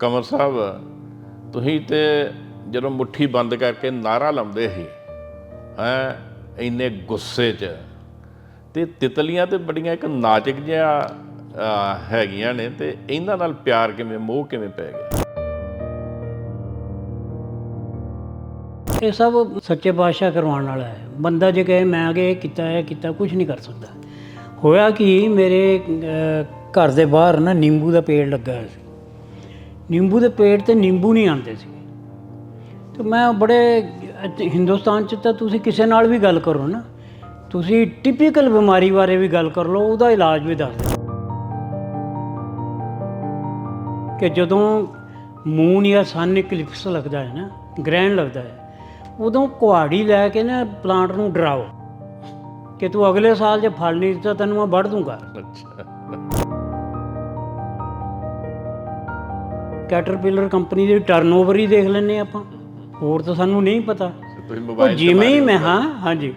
ਕਮਰ ਸਾਹਿਬ, ਤੁਸੀਂ ਤੇ ਜਦੋਂ ਮੁੱਠੀ ਬੰਦ ਕਰਕੇ ਨਾਰਾ ਲਾਉਂਦੇ ਸੀ, ਹੈ, ਇੰਨੇ ਗੁੱਸੇ 'ਚ, ਤੇ ਤਿਤਲੀਆਂ ਤੇ ਬੜੀਆਂ ਇੱਕ ਨਾਚਕ ਜਿਹਾ ਹੈਗੀਆਂ ਨੇ, ਤੇ ਇਹਨਾਂ ਨਾਲ ਪਿਆਰ ਕਿਵੇਂ, ਮੋਹ ਕਿਵੇਂ ਪੈ ਗਿਆ? ਇਹ ਸਭ ਸੱਚੇ ਪਾਤਸ਼ਾਹ ਕਰਵਾਉਣ ਵਾਲਾ ਹੈ। ਬੰਦਾ ਜੇ ਕਹੇ, ਮੈਂ ਅਗੇ ਇਹ ਕੀਤਾ ਹੈ ਕੀਤਾ ਕੁਝ ਨਹੀਂ ਕਰ ਸਕਦਾ। ਹੋਇਆ ਕਿ, ਮੇਰੇ ਘਰ ਦੇ ਬਾਹਰ ਨਾ ਨਿੰਬੂ ਦਾ ਪੇੜ ਲੱਗਾ ਹੋਇਆ ਸੀ। ਨਿੰਬੂ ਦੇ ਪੇੜ ਤੇ ਨਿੰਬੂ ਨਹੀਂ ਆਉਂਦੇ ਸੀ। ਤੇ ਮੈਂ ਬੜੇ, ਹਿੰਦੁਸਤਾਨ ਚ ਤਾਂ ਤੁਸੀਂ ਕਿਸੇ ਨਾਲ ਵੀ ਗੱਲ ਕਰੋ ਨਾ। ਤੁਸੀਂ ਟਿਪੀਕਲ ਬਿਮਾਰੀ ਬਾਰੇ ਵੀ ਗੱਲ ਕਰ ਲਓ, ਉਹਦਾ ਇਲਾਜ ਵੀ ਦੱਸ ਦਿਓ। ਕਿ ਜਦੋਂ ਮੂਨ ਜਾਂ ਸਨ ਇਕਲਿਪਸ ਲੱਗਦਾ ਹੈ ਨਾ, ਗ੍ਰਹਿਣ ਲੱਗਦਾ ਹੈ, ਉਦੋਂ ਕੁਹਾੜੀ ਲੈ ਕੇ ਨਾ ਪਲਾਂਟ ਨੂੰ ਡਰਾਓ। ਕਿ ਤੂੰ ਅਗਲੇ ਸਾਲ ਜੇ ਫਲ ਨਹੀਂ ਦਿੱਤਾ, ਤੈਨੂੰ ਮੈਂ ਵੱਢ ਦੂੰਗਾ। ਅੱਛਾ। ਕੈਟਰਪਿਲਰ ਕੰਪਨੀ ਦੀ ਟਰਨਓਵਰ ਹੀ ਦੇਖ ਲੈਨੇ ਆਪਾਂ। ਹੋਰ ਤਾਂ ਸਾਨੂੰ ਨਹੀਂ ਪਤਾ। ਤੁਸੀਂ ਮੋਬਾਈਲ ਜਿਵੇਂ ਹੀ ਮੈਂ ਹਾਂ। ਹਾਂਜੀ।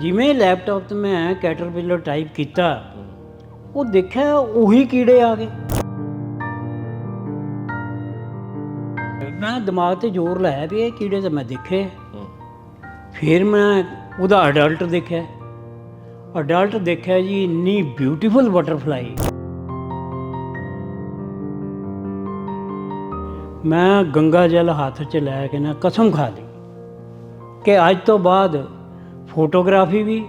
ਜਿਵੇਂ ਲੈਪਟਾਪ ਤੇ ਮੈਂ ਕੈਟਰਪਿਲਰ ਟਾਈਪ ਕੀਤਾ ਉਹ ਦੇਖਿਆ ਉਹੀ ਕੀੜੇ ਆ ਗਏ। ਮੈਂ ਦਿਮਾਗ ਤੇ ਜ਼ੋਰ ਲਾਇਆ ਵੀ ਇਹ ਕੀੜੇ ਤਾਂ ਮੈਂ ਦੇਖੇ। ਫਿਰ ਮੈਂ ਉਹਦਾ ਅਡਲਟ ਦੇਖਿਆ। ਅਡਲਟ ਦੇਖਿਆ ਜੀ ਇੰਨੀ ਬਿਊਟੀਫੁਲ ਬਟਰਫਲਾਈ ਮੈਂ ਗੰਗਾ ਜਲ ਹੱਥ 'ਚ ਲੈ ਕੇ ਨਾ ਕਸਮ ਖਾ ਲਈ। ਕਿ ਅੱਜ ਤੋਂ ਬਾਅਦ ਫੋਟੋਗ੍ਰਾਫੀ ਵੀ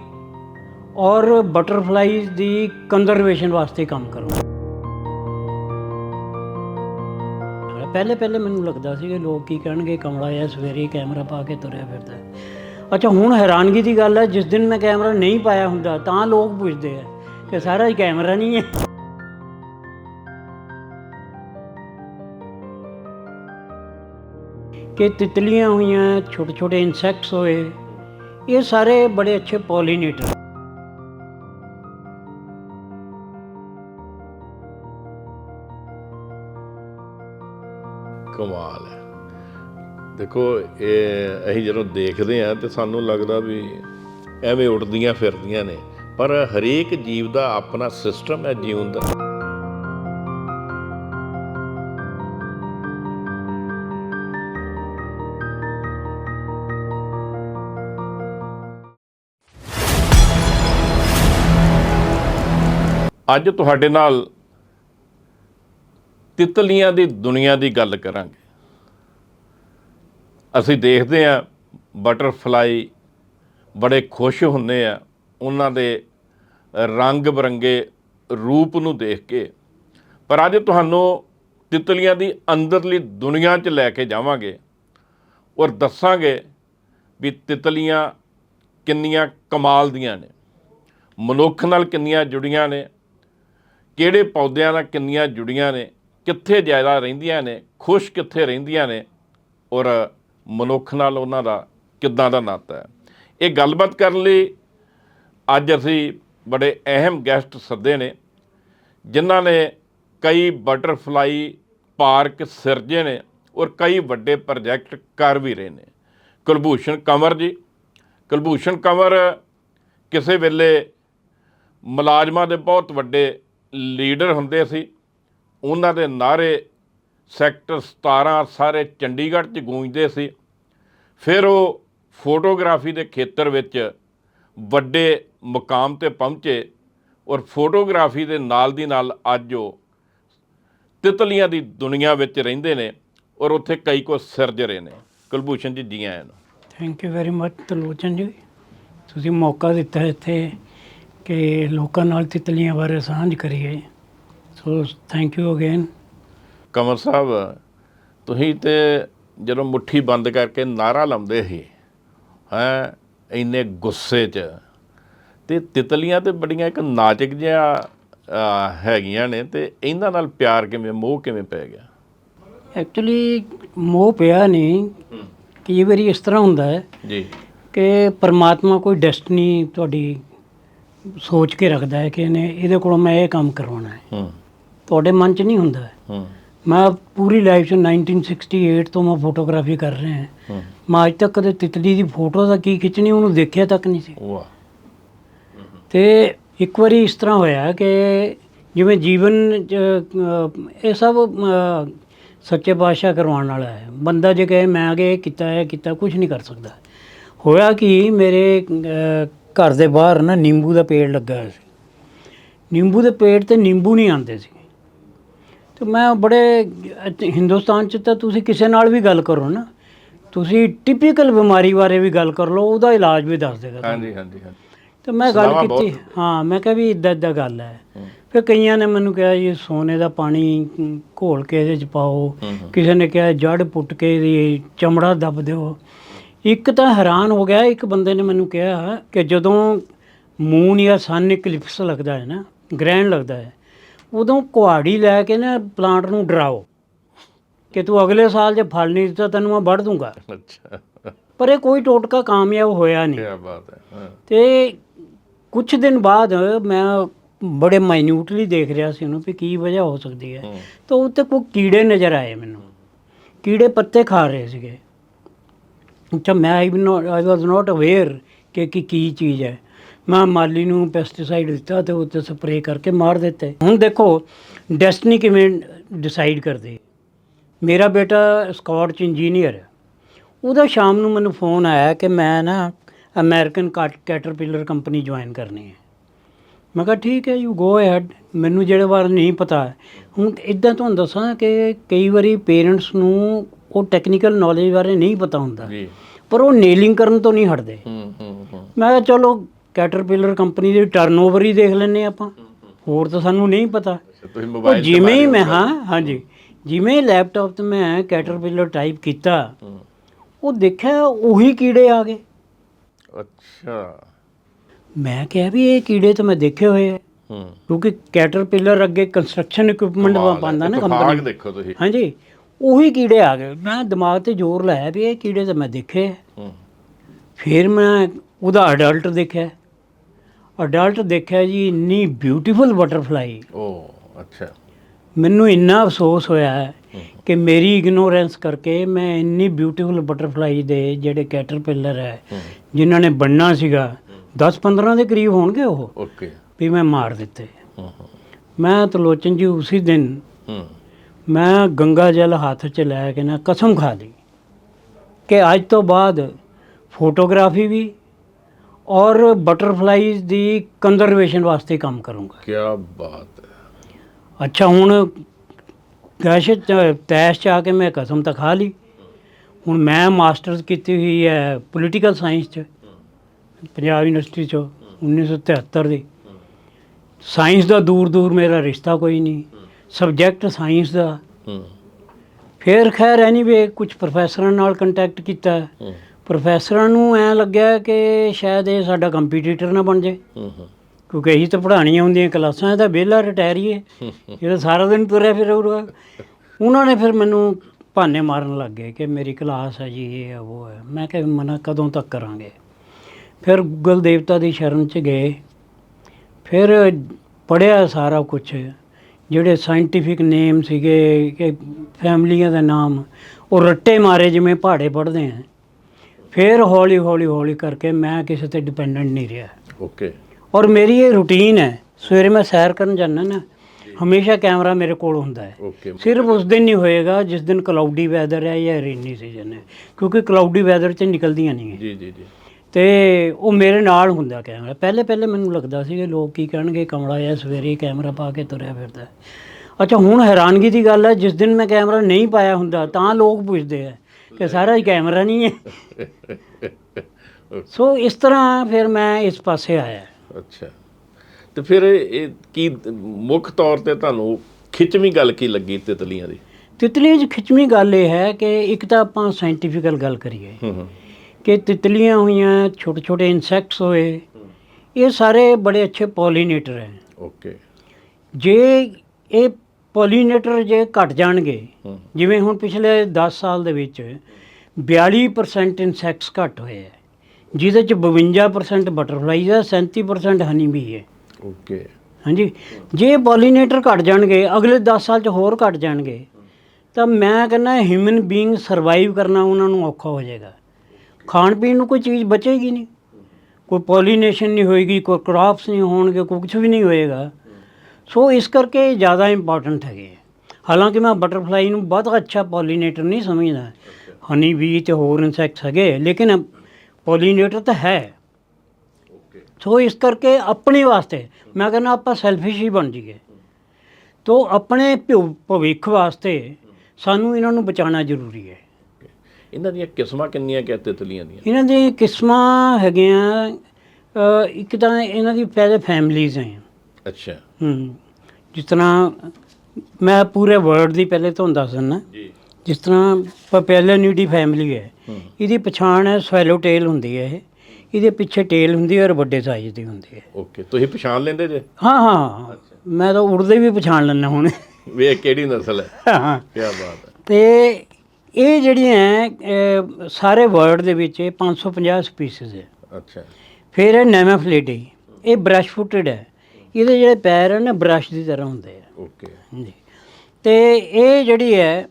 ਔਰ ਬਟਰਫਲਾਈਜ਼ ਦੀ ਕੰਜ਼ਰਵੇਸ਼ਨ ਵਾਸਤੇ ਕੰਮ ਕਰੂੰਗਾ। ਪਹਿਲੇ ਪਹਿਲੇ ਮੈਨੂੰ ਲੱਗਦਾ ਸੀ ਕਿ ਲੋਕ ਕੀ ਕਹਿਣਗੇ ਕਮਲਾ ਜਿਹਾ ਸਵੇਰੇ ਕੈਮਰਾ ਪਾ ਕੇ ਤੁਰਿਆ ਫਿਰਦਾ ਅੱਛਾ, ਹੁਣ ਹੈਰਾਨਗੀ ਦੀ ਗੱਲ ਹੈ, ਜਿਸ ਦਿਨ ਮੈਂ ਕੈਮਰਾ ਨਹੀਂ ਪਾਇਆ ਹੁੰਦਾ, ਤਾਂ ਲੋਕ ਪੁੱਛਦੇ ਆ ਕਿ ਸਾਰਾ ਹੀ ਕੈਮਰਾ ਨਹੀਂ ਹੈ। ਕਿ ਤਿਤਲੀਆਂ ਹੋਈਆਂ ਛੋਟੇ ਛੋਟੇ ਇਨਸੈਕਟਸ ਹੋਏ, ਇਹ ਸਾਰੇ ਬੜੇ ਅੱਛੇ ਪੋਲੀਨੇਟਰ ਕਮਾਲ ਹੈ। ਦੇਖੋ, ਇਹ ਅਸੀਂ ਜਦੋਂ ਦੇਖਦੇ ਆ ਤੇ ਸਾਨੂੰ ਲੱਗਦਾ ਵੀ ਐਵੇਂ ਉੱਡਦੀਆਂ ਫਿਰਦੀਆਂ ਨੇ, ਪਰ ਹਰੇਕ ਜੀਵ ਦਾ ਆਪਣਾ ਸਿਸਟਮ ਹੈ ਜੀਵਨ ਦਾ। ਅੱਜ ਤੁਹਾਡੇ ਨਾਲ ਤਿਤਲੀਆਂ ਦੀ ਦੁਨੀਆ ਦੀ ਗੱਲ ਕਰਾਂਗੇ। ਅਸੀਂ ਦੇਖਦੇ ਆ ਬਟਰਫਲਾਈ ਬੜੇ ਖੁਸ਼ ਹੁੰਦੇ ਆ ਉਹਨਾਂ ਦੇ ਰੰਗ ਬਰੰਗੇ ਰੂਪ ਨੂੰ ਦੇਖ ਕੇ। ਪਰ ਅੱਜ ਤੁਹਾਨੂੰ ਤਿਤਲੀਆਂ ਦੀ ਅੰਦਰਲੀ ਦੁਨੀਆ 'ਚ ਲੈ ਕੇ ਜਾਵਾਂਗੇ ਔਰ ਦੱਸਾਂਗੇ ਵੀ ਤਿਤਲੀਆਂ ਕਿੰਨੀਆਂ ਕਮਾਲ ਦੀਆਂ ਨੇ, ਮਨੁੱਖ ਨਾਲ ਕਿੰਨੀਆਂ ਜੁੜੀਆਂ ਨੇ ਕਿਹੜੇ ਪੌਦਿਆਂ ਨਾਲ ਕਿੰਨੀਆਂ ਜੁੜੀਆਂ ਨੇ, ਕਿੱਥੇ ਜ਼ਿਆਦਾ ਰਹਿੰਦੀਆਂ ਨੇ, ਖੁਸ਼ ਕਿੱਥੇ ਰਹਿੰਦੀਆਂ ਨੇ ਔਰ ਮਨੁੱਖ ਨਾਲ ਉਹਨਾਂ ਦਾ ਕਿੱਦਾਂ ਦਾ ਨਾਤਾ ਹੈ। ਇਹ ਗੱਲਬਾਤ ਕਰਨ ਲਈ ਅੱਜ ਅਸੀਂ ਬੜੇ ਅਹਿਮ ਗੈਸਟ ਸੱਦੇ ਨੇ, ਜਿਨ੍ਹਾਂ ਨੇ ਕਈ ਬਟਰਫਲਾਈ ਪਾਰਕ ਸਿਰਜੇ ਨੇ ਔਰ ਕਈ ਵੱਡੇ ਪ੍ਰੋਜੈਕਟ ਕਰ ਵੀ ਰਹੇ ਨੇ। ਕੁਲਭੂਸ਼ਣ ਕੰਵਰ ਜੀ, ਕੁਲਭੂਸ਼ਣ ਕੰਵਰ ਕਿਸੇ ਵੇਲੇ ਮੁਲਾਜ਼ਮਾਂ ਦੇ ਬਹੁਤ ਵੱਡੇ ਲੀਡਰ ਹੁੰਦੇ ਸੀ, ਉਹਨਾਂ ਦੇ ਨਾਰੇ ਸੈਕਟਰ 17 ਸਾਰੇ ਚੰਡੀਗੜ੍ਹ 'ਚ ਗੂੰਜਦੇ ਸੀ। ਫਿਰ ਉਹ ਫੋਟੋਗ੍ਰਾਫੀ ਦੇ ਖੇਤਰ ਵਿੱਚ ਵੱਡੇ ਮੁਕਾਮ ਤੇ ਪਹੁੰਚੇ ਔਰ ਫੋਟੋਗ੍ਰਾਫੀ ਦੇ ਨਾਲ ਦੀ ਨਾਲ ਅੱਜ ਉਹ ਤਿਤਲੀਆਂ ਦੀ ਦੁਨੀਆ ਵਿੱਚ ਰਹਿੰਦੇ ਨੇ ਔਰ ਉੱਥੇ ਕਈ ਕੁ ਸਿਰਜ ਰਹੇ ਨੇ। ਕੁਲਭੂਸ਼ਣ ਜੀ ਜੀ ਆਇਆਂ ਨੂੰ। Thank you very much Talochan ji. ਤੁਸੀਂ ਮੌਕਾ ਦਿੱਤਾ ਇੱਥੇ ਕਿ ਲੋਕਾਂ ਨਾਲ ਤਿਤਲੀਆਂ ਬਾਰੇ ਸਾਂਝ ਕਰੀਏ। So thank you again Kamar Sahib ਤੁਸੀਂ ਤੇ ਜਦੋਂ ਮੁੱਠੀ ਬੰਦ ਕਰਕੇ ਨਾਰਾ ਲਾਉਂਦੇ ਸੀ ਹੈ ਇੰਨੇ ਗੁੱਸੇ 'ਚ ਤੇ ਤਿਤਲੀਆਂ ਤੇ ਬੜੀਆਂ ਇੱਕ ਨਾਜ਼ੁਕ ਜਿਹਾ ਹੈਗੀਆਂ ਨੇ ਤੇ ਇਹਨਾਂ ਨਾਲ ਪਿਆਰ ਕਿਵੇਂ ਮੋਹ ਕਿਵੇਂ ਪੈ ਗਿਆ? ਐਕਚੁਅਲੀ ਮੋਹ ਪਿਆ ਨਹੀਂ ਕਈ ਵਾਰੀ ਇਸ ਤਰ੍ਹਾਂ ਹੁੰਦਾ ਹੈ ਜੀ। ਕਿ ਪਰਮਾਤਮਾ ਕੋਈ ਡੈਸਟਨੀ ਤੁਹਾਡੀ ਸੋਚ ਕੇ ਰੱਖਦਾ ਹੈ ਕਿ ਇਹਨੇ ਇਹਦੇ ਕੋਲੋਂ ਮੈਂ ਇਹ ਕੰਮ ਕਰਵਾਉਣਾ ਹੈ। ਹੂੰ। ਤੁਹਾਡੇ ਮਨ 'ਚ ਨਹੀਂ ਹੁੰਦਾ? ਹੈ। ਹੂੰ ਮੈਂ ਪੂਰੀ ਲਾਈਫ 'ਚ 1968 ਤੋਂ ਮੈਂ ਫੋਟੋਗ੍ਰਾਫੀ ਕਰ ਰਿਹਾ ਹਾਂ। ਹੂੰ। ਮੈਂ ਅੱਜ ਤੱਕ ਕਦੇ ਤਿਤਲੀ ਦੀ ਫੋਟੋ ਦਾ ਕੀ ਖਿੱਚਣੀ ਉਹਨੂੰ ਦੇਖਿਆ ਤੱਕ ਨਹੀਂ ਸੀ। ਵਾਹ। ਤੇ ਇੱਕ ਵਾਰੀ ਇਸ ਤਰ੍ਹਾਂ ਹੋਇਆ ਕਿ ਜਿਵੇਂ ਜੀਵਨ 'ਚ, ਅਹ, ਇਹ ਸਭ ਅਹ, ਸੱਚੇ ਪਾਤਸ਼ਾਹ ਕਰਵਾਉਣ ਵਾਲਾ ਹੈ। ਬੰਦਾ ਜੇ ਕਹੇ ਮੈਂ ਅਗੇ ਇਹ ਕੀਤਾ ਹੈ ਕੀਤਾ ਕੁਝ ਨਹੀਂ ਕਰ ਸਕਦਾ। ਹੋਇਆ ਕਿ ਮੇਰੇ ਅਹ, ਘਰ ਦੇ ਬਾਹਰ ਨਾ ਨਿੰਬੂ ਦਾ ਪੇੜ ਲੱਗਾ ਹੋਇਆ ਸੀ। ਨਿੰਬੂ ਦੇ ਪੇੜ ਤੇ ਨਿੰਬੂ ਨਹੀਂ ਆਉਂਦੇ ਸੀ। ਤੇ ਮੈਂ ਬੜੇ ਹਿੰਦੁਸਤਾਨ 'ਚ ਤਾਂ ਤੁਸੀਂ ਕਿਸੇ ਨਾਲ ਵੀ ਗੱਲ ਕਰੋ ਨਾ ਤੁਸੀਂ ਟਿਪੀਕਲ ਬਿਮਾਰੀ ਬਾਰੇ ਵੀ ਗੱਲ ਕਰ ਲਓ ਉਹਦਾ ਇਲਾਜ ਵੀ ਦੱਸ ਦੇਗਾ। ਹਾਂਜੀ ਹਾਂਜੀ ਹਾਂਜੀ। ਤੇ ਮੈਂ ਗੱਲ ਕੀਤੀ ਹਾਂ ਮੈਂ ਕਿਹਾ ਵੀ ਇਦਾਂ ਇਦਾਂ ਗੱਲ ਹੈ। ਫਿਰ ਕਈਆਂ ਨੇ ਮੈਨੂੰ ਕਿਹਾ ਜੀ ਸੋਨੇ ਦਾ ਪਾਣੀ ਘੋਲ ਕੇ ਇਹਦੇ ਚ ਪਾਓ। ਕਿਸੇ ਨੇ ਕਿਹਾ ਜੜ ਪੁੱਟ ਕੇ ਇਹਦੀ ਚਮੜਾ ਦੱਬ ਦਿਓ। ਇੱਕ ਤਾਂ ਹੈਰਾਨ ਹੋ ਗਿਆ ਇੱਕ ਬੰਦੇ ਨੇ ਮੈਨੂੰ ਕਿਹਾ ਕਿ ਜਦੋਂ ਮੂਨ ਜਾਂ ਸਨ ਇਕਲਿਪਸ ਲੱਗਦਾ ਹੈ ਨਾ ਗ੍ਰਹਿਣ ਲੱਗਦਾ ਹੈ ਉਦੋਂ ਕੁਹਾੜੀ ਲੈ ਕੇ ਨਾ ਪਲਾਂਟ ਨੂੰ ਡਰਾਓ ਕਿ ਤੂੰ ਅਗਲੇ ਸਾਲ ਜੇ ਫਲ ਨਹੀਂ ਦਿੱਤਾ ਤੈਨੂੰ ਮੈਂ ਵੱਢ ਦੂੰਗਾ। ਅੱਛਾ। ਪਰ ਇਹ ਕੋਈ ਟੋਟਕਾ ਕਾਮਯਾਬ ਹੋਇਆ ਨਹੀਂ। ਕੀ ਬਾਤ ਹੈ ਤੇ ਕੁਝ ਦਿਨ ਬਾਅਦ ਮੈਂ ਬੜੇ ਮਾਈਨਿਊਟਲੀ ਦੇਖ ਰਿਹਾ ਸੀ ਉਹਨੂੰ ਵੀ ਕੀ ਵਜ੍ਹਾ ਹੋ ਸਕਦੀ ਹੂੰ। ਤਾਂ ਉੱਤੇ ਕੋਈ ਕੀੜੇ ਨਜ਼ਰ ਆਏ ਮੈਨੂੰ। ਕੀੜੇ ਪੱਤੇ ਖਾ ਰਹੇ ਸੀਗੇ। ਅੱਛਾ, ਮੈਂ ਆਈ ਨੋ ਆਈ ਵਾਸ ਨਾਟ ਅਵੇਅਰ ਕਿ ਕੀ ਕੀ ਚੀਜ਼ ਹੈ। ਮੈਂ ਮਾਲੀ ਨੂੰ ਪੈਸਟੀਸਾਈਡ ਦਿੱਤਾ ਤੇ ਉੱਤੇ ਸਪਰੇਅ ਕਰਕੇ ਮਾਰ ਦਿੱਤੇ। ਹੁਣ ਦੇਖੋ ਡੈਸਟਨੀ ਕਿਵੇਂ ਡਿਸਾਈਡ ਕਰਦੇ? ਮੇਰਾ ਬੇਟਾ ਸਕਾਟ ਇੰਜੀਨੀਅਰ ਹੈ। ਉਹਦਾ ਸ਼ਾਮ ਨੂੰ ਮੈਨੂੰ ਫੋਨ ਆਇਆ ਕਿ ਮੈਂ ਨਾ ਅਮਰੀਕਨ ਕੈਟਰਪਿਲਰ ਕੰਪਨੀ ਜੁਆਇਨ ਕਰਨੀ ਹੈ। ਮੈਂ ਕਿਹਾ, ਠੀਕ ਹੈ ਯੂ ਗੋ ਅਹੈਡ ਮੈਨੂੰ ਜਿਹੜੇ ਬਾਰੇ ਨਹੀਂ ਪਤਾ। ਹੁਣ ਇਦਾਂ ਤੁਹਾਨੂੰ ਦੱਸਾਂ ਕਿ ਕਈ ਵਾਰੀ ਪੇਰੈਂਟਸ ਨੂੰ ਉਹ ਟੈਕਨੀਕਲ ਨੌਲੇਜ ਬਾਰੇ ਨਹੀਂ ਪਤਾ ਹੁੰਦਾ। ਜੀ। ਪਰ ਉਹ ਨੇਲਿੰਗ ਕਰਨ ਤੋਂ ਨਹੀਂ ਹਟਦੇ। ਹੂੰ ਹੂੰ ਮੈਂ ਕਿਹਾ ਚਲੋ ਕੈਟਰਪਿਲਰ ਕੰਪਨੀ ਦੀ ਟਰਨਓਵਰ ਹੀ ਦੇਖ ਲੈਂਦੇ ਆਪਾਂ। ਹੋਰ ਤਾਂ ਸਾਨੂੰ ਨਹੀਂ ਪਤਾ। ਤੁਸੀਂ ਮੋਬਾਈਲ ਜਿਵੇਂ ਹੀ ਮੈਂ ਹਾਂ। ਹਾਂਜੀ। ਜਿਵੇਂ ਲੈਪਟਾਪ ਤੇ ਮੈਂ ਕੈਟਰਪਿਲਰ ਟਾਈਪ ਕੀਤਾ ਉਹ ਦੇਖਿਆ ਉਹੀ ਕੀੜੇ ਆ ਗਏ। ਅੱਛਾ। ਮੈਂ ਕਿਹਾ ਵੀ ਇਹ ਕੀੜੇ ਤਾਂ ਮੈਂ ਦੇਖੇ ਹੋਏ ਆ। ਹੂੰ। ਕਿਉਂਕਿ ਕੈਟਰਪਿਲਰ ਅੱਗੇ ਕੰਸਟਰਕਸ਼ਨ ਇਕਵਿਪਮੈਂਟ। ਪਾਉਂਦਾ ਨਾ ਕੰਪਨੀ ਦੇਖੋ ਤੁਸੀਂ। ਹਾਂਜੀ। ਉਹੀ ਕੀੜੇ ਆ ਗਏ। ਮੈਂ ਦਿਮਾਗ ਤੇ ਜ਼ੋਰ ਲਾਇਆ ਵੀ ਇਹ ਕੀੜੇ ਤਾਂ ਮੈਂ ਦੇਖੇ। ਹੂੰ। ਫਿਰ ਮੈਂ ਉਹਦਾ ਅਡਲਟ ਦੇਖਿਆ। ਅਡਲਟ ਦੇਖਿਆ ਜੀ ਇੰਨੀ ਬਿਊਟੀਫੁਲ ਬਟਰਫਲਾਈ ਉਹ ਅੱਛਾ। ਮੈਨੂੰ ਇੰਨਾ ਅਫਸੋਸ ਹੋਇਆ ਹੈ ਕਿ ਮੇਰੀ ਇਗਨੋਰੈਂਸ ਕਰਕੇ ਮੈਂ ਇੰਨੀ ਬਿਊਟੀਫੁਲ ਬਟਰਫਲਾਈ ਦੇ ਜਿਹੜੇ ਕੈਟਰਪਿਲਰ ਹੈ ਜਿਨ੍ਹਾਂ ਨੇ ਬਣਨਾ ਸੀਗਾ 10-15 ਦੇ ਕਰੀਬ ਹੋਣਗੇ ਉਹ। ਓਕੇ। ਵੀ ਮੈਂ ਮਾਰ ਦਿੱਤੇ। ਮੈਂ ਤਲੋਚਨ ਜੀ ਉਸੇ ਦਿਨ ਹੂੰ। ਮੈਂ ਗੰਗਾ ਜਲ ਹੱਥ 'ਚ ਲੈ ਕੇ ਨਾ ਕਸਮ ਖਾ ਲਈ। ਕਿ ਅੱਜ ਤੋਂ ਬਾਅਦ ਫੋਟੋਗ੍ਰਾਫੀ ਵੀ ਔਰ ਬਟਰਫਲਾਈਜ਼ ਦੀ ਕੰਜ਼ਰਵੇਸ਼ਨ ਵਾਸਤੇ ਕੰਮ ਕਰੂੰਗਾ। ਕੀ ਬਾਤ ਹੈ। ਅੱਛਾ ਹੁਣ ਗੈਸ਼ ਤੈਸ਼ ਚ ਆ ਕੇ ਮੈਂ ਕਸਮ ਤਾਂ ਖਾ ਲਈ। ਹੁਣ ਮੈਂ ਮਾਸਟਰਸ ਕੀਤੀ ਹੋਈ ਹੈ ਪੋਲੀਟੀਕਲ ਸਾਇੰਸ ਚ ਪੰਜਾਬ ਯੂਨੀਵਰਸਿਟੀ ਚ 1973 ਦੀ। ਸਾਇੰਸ ਦਾ ਦੂਰ ਦੂਰ ਮੇਰਾ ਰਿਸ਼ਤਾ ਕੋਈ ਨਹੀਂ। ਸਬਜੈਕਟ ਸਾਇੰਸ ਦਾ। ਹੂੰ। ਫਿਰ ਖੈਰ ਐਨੀਵੇ ਕੁਝ ਪ੍ਰੋਫੈਸਰਾਂ ਨਾਲ ਕੰਟੈਕਟ ਕੀਤਾ। ਹੂੰ। ਪ੍ਰੋਫੈਸਰਾਂ ਨੂੰ ਐ ਲੱਗਿਆ ਕਿ ਸ਼ਾਇਦ ਇਹ ਸਾਡਾ ਕੰਪੀਟੀਟਰ ਨਾ ਬਣ ਜੇ। ਹੂੰ ਹੂੰ। ਕਿਉਂਕਿ ਅਸੀਂ ਤਾਂ ਪੜ੍ਹਾਉਣੀਆਂ ਹੁੰਦੀਆਂ ਕਲਾਸਾਂ ਇਹ ਤਾਂ ਵਿਹਲਾ ਰਿਟਾਇਰ ਹੀ ਹੈ। ਇਹ ਤਾਂ ਸਾਰਾ ਦਿਨ ਤੁਰਿਆ ਫਿਰ ਉਹਨਾਂ ਨੇ ਫਿਰ ਮੈਨੂੰ ਭਾਨੇ ਮਾਰਨ ਲੱਗ ਗਏ ਕਿ ਮੇਰੀ ਕਲਾਸ ਹੈ ਜੀ ਇਹ ਹੈ ਉਹ ਹੈ। ਮੈਂ ਕਿਹਾ ਮਨਾ ਕਦੋਂ ਤੱਕ ਕਰਾਂਗੇ। ਫਿਰ ਗੂਗਲ ਦੇਵਤਾ ਦੀ ਸ਼ਰਨ ਚ ਗਏ। ਫਿਰ ਪੜਿਆ ਸਾਰਾ ਕੁਝ ਜਿਹੜੇ ਸਾਇੰਟੀਫਿਕ ਨੇਮ ਸੀਗੇ ਕਿ ਫੈਮਲੀਆਂ ਦੇ ਨਾਮ ਉਹ ਰੱਟੇ ਮਾਰੇ ਜਿਵੇਂ ਪਹਾੜੇ ਪੜਦੇ ਆ। ਫਿਰ ਹੌਲੀ ਹੌਲੀ ਹੌਲੀ ਕਰਕੇ ਮੈਂ ਕਿਸੇ ਤੇ ਡਿਪੈਂਡੈਂਟ ਨਹੀਂ ਰਿਹਾ। ਓਕੇ ਔਰ ਮੇਰੀ ਇਹ ਰੂਟੀਨ ਹੈ ਸਵੇਰੇ ਮੈਂ ਸੈਰ ਕਰਨ ਜਾਂਦਾ ਨਾ ਹਮੇਸ਼ਾ ਕੈਮਰਾ ਮੇਰੇ ਕੋਲ ਹੁੰਦਾ ਹੈ। ਸਿਰਫ ਉਸ ਦਿਨ ਨਹੀਂ ਹੋਏਗਾ ਜਿਸ ਦਿਨ ਕਲਾਉਡੀ ਵੈਦਰ ਹੈ ਜਾਂ ਰੇਨੀ ਸੀਜ਼ਨ ਹੈ ਕਿਉਂਕਿ ਕਲਾਉਡੀ ਵੈਦਰ 'ਚ ਨਿਕਲਦੀਆਂ ਨਹੀਂ ਹੈ। ਜੀ ਜੀ ਜੀ। ਤੇ ਉਹ ਮੇਰੇ ਨਾਲ ਹੁੰਦਾ ਕੈਮਰਾ। ਪਹਿਲੇ ਪਹਿਲੇ ਮੈਨੂੰ ਲੱਗਦਾ ਸੀ ਕਿ ਲੋਕ ਕੀ ਕਹਿਣਗੇ ਕਮਲਾ ਜਾਂ ਸਵੇਰੇ ਕੈਮਰਾ ਪਾ ਕੇ ਤੁਰਿਆ ਫਿਰਦਾ। ਅੱਛਾ ਹੁਣ ਹੈਰਾਨਗੀ ਦੀ ਗੱਲ ਹੈ ਜਿਸ ਦਿਨ ਮੈਂ ਕੈਮਰਾ ਨਹੀਂ ਪਾਇਆ ਹੁੰਦਾ ਤਾਂ ਲੋਕ ਪੁੱਛਦੇ ਆ ਕਿ ਸਾਰਾ ਹੀ ਕੈਮਰਾ ਨਹੀਂ ਹੈ। ਸੋ ਇਸ ਤਰ੍ਹਾਂ ਫਿਰ ਮੈਂ ਇਸ ਪਾਸੇ ਆਇਆ ਅੱਛਾ। ਤੇ ਫਿਰ ਇਹ ਕੀ ਮੁੱਖ ਤੌਰ ਤੇ ਤੁਹਾਨੂੰ ਖਿੱਚਵੀਂ ਗੱਲ ਕੀ ਲੱਗੀ ਤਿਤਲੀਆਂ ਦੀ? ਤਿਤਲੀਆਂ 'ਚ ਖਿੱਚਵੀਂ ਗੱਲ ਇਹ ਹੈ ਕਿ ਇੱਕ ਤਾਂ ਆਪਾਂ ਸਾਇੰਟੀਫਿਕਲ ਗੱਲ ਕਰੀਏ। ਹੂੰ ਹੂੰ। ਕਿ ਤਿਤਲੀਆਂ ਹੋਈਆਂ ਛੋਟੇ ਛੋਟੇ ਇਨਸੈਕਟਸ ਹੋਏ ਇਹ ਸਾਰੇ ਬੜੇ ਅੱਛੇ ਪੋਲੀਨੇਟਰ ਹੈ। ਓਕੇ। ਜੇ ਇਹ ਪੋਲੀਨੇਟਰ ਜੇ ਘਟ ਜਾਣਗੇ ਜਿਵੇਂ ਹੁਣ ਪਿਛਲੇ 10 ਸਾਲ ਦੇ ਵਿੱਚ 42% ਇਨਸੈਕਟਸ ਘਟ ਹੋਏ ਹੈ ਜਿਹਦੇ ਚ 52% ਬਟਰਫਲਾਈਜ਼ ਹੈ 37% ਹਨੀ ਬੀ ਹੈ। ਓਕੇ। ਹਾਂਜੀ? ਜੇ ਪੋਲੀਨੇਟਰ ਘਟ ਜਾਣਗੇ ਅਗਲੇ 10 ਸਾਲ ਚ ਹੋਰ ਘਟ ਜਾਣਗੇ ਤਾਂ ਮੈਂ ਕਹਿੰਦਾ ਹਿਊਮਨ ਬੀਇੰਗ ਸਰਵਾਈਵ ਕਰਨਾ ਉਹਨਾਂ ਨੂੰ ਔਖਾ ਹੋ ਜਾਏਗਾ। ਖਾਣ ਪੀਣ ਨੂੰ ਕੋਈ ਚੀਜ਼ ਬਚੇਗੀ ਨਹੀਂ। ਕੋਈ ਪੋਲੀਨੇਸ਼ਨ ਨਹੀਂ ਹੋਏਗੀ, ਕੋਈ ਕ੍ਰਾਪਸ ਨਹੀਂ ਹੋਣਗੇ, ਕੋਈ ਕੁਝ ਵੀ ਨਹੀਂ ਹੋਏਗਾ। ਸੋ ਇਸ ਕਰਕੇ ਜ਼ਿਆਦਾ ਇੰਪੋਰਟੈਂਟ ਹੈਗੇ ਹਾਲਾਂਕਿ ਮੈਂ ਬਟਰਫਲਾਈ ਨੂੰ ਬਹੁਤ ਅੱਛਾ ਪੋਲੀਨੇਟਰ ਨਹੀਂ ਸਮਝਦਾ। ਹਨੀ ਬੀ ਤੇ ਹੋਰ ਇਨਸੈਕਟਸ ਹੈਗੇ, ਲੇਕਿਨ ਪੋਲੀਨੇਟਰ ਤਾਂ ਹੈ। ਸੋ ਇਸ ਕਰਕੇ ਆਪਣੇ ਵਾਸਤੇ, ਮੈਂ ਕਹਿੰਦਾ ਆਪਾਂ ਸੈਲਫਿਸ਼ ਹੀ ਬਣ ਜਾਈਏ। ਤੋ ਆਪਣੇ ਭਿਉ- ਭਵਿੱਖ ਵਾਸਤੇ ਸਾਨੂੰ ਇਹਨਾਂ ਨੂੰ ਬਚਾਉਣਾ ਜ਼ਰੂਰੀ ਹੈ। ਇਹਨਾਂ ਦੀਆਂ ਕਿਸਮਾਂ ਕਿੰਨੀਆਂ ਕਿ ਤਿਤਲੀਆਂ ਦੀਆਂ? ਇਹਨਾਂ ਦੀ ਕਿਸਮਾਂ ਹੈਗੀਆਂ ਇੱਕ ਤਾਂ ਇਹਨਾਂ ਦੀ ਪਹਿਲੇ ਫੈਮਲੀਜ਼ ਹੈ ਅੱਛਾ। ਹੂੰ। ਜਿਸ ਤਰ੍ਹਾਂ ਮੈਂ ਪੂਰੇ ਵਰਲਡ ਦੀ ਪਹਿਲੇ ਤੁਹਾਨੂੰ ਦੱਸ ਦਿੰਦਾ। ਜੀ। ਜਿਸ ਤਰ੍ਹਾਂ ਪਪੈਲੇਨਿਡੀ ਫੈਮਿਲੀ ਹੈ। ਇਹਦੀ ਪਛਾਣ ਹੈ ਸਵੈਲੋ ਟੇਲ ਹੁੰਦੀ ਹੈ ਇਹ। ਇਹਦੇ ਪਿੱਛੇ ਟੇਲ ਹੁੰਦੀ ਹੈ ਔਰ ਵੱਡੇ ਸਾਈਜ਼ ਦੀ ਹੁੰਦੀ ਹੈ। ਓਕੇ ਤੁਸੀਂ ਪਛਾਣ ਲੈਂਦੇ ਜੇ? ਹਾਂ ਹਾਂ ਮੈਂ ਤਾਂ ਉੜਦੇ ਵੀ ਪਛਾਣ ਲੈਂਦਾ ਹੁਣ। ਵੀ ਕਿਹੜੀ ਨਸਲ ਹੈ। ਹਾਂ। ਕੀ ਬਾਤ ਹੈ। ਤੇ ਇਹ ਜਿਹੜੀਆਂ ਹੈ, ਸਾਰੇ ਵਰਲਡ ਦੇ ਵਿੱਚ ਇਹ 550 ਸਪੀਸੀਜ਼ ਹੈ। ਅੱਛਾ। ਫਿਰ ਹੈ। ਨੈਮਾਫਿਲਿਡੀ ਇਹ ਬ੍ਰਸ਼ ਫੁੱਟਡ ਹੈ। ਇਹਦੇ ਜਿਹੜੇ ਪੈਰ ਹਨ ਬ੍ਰਸ਼ ਦੀ ਤਰ੍ਹਾਂ ਹੁੰਦੇ ਆ। ਓਕੇ। ਜੀ ਤੇ ਇਹ ਜਿਹੜੀ ਹੈ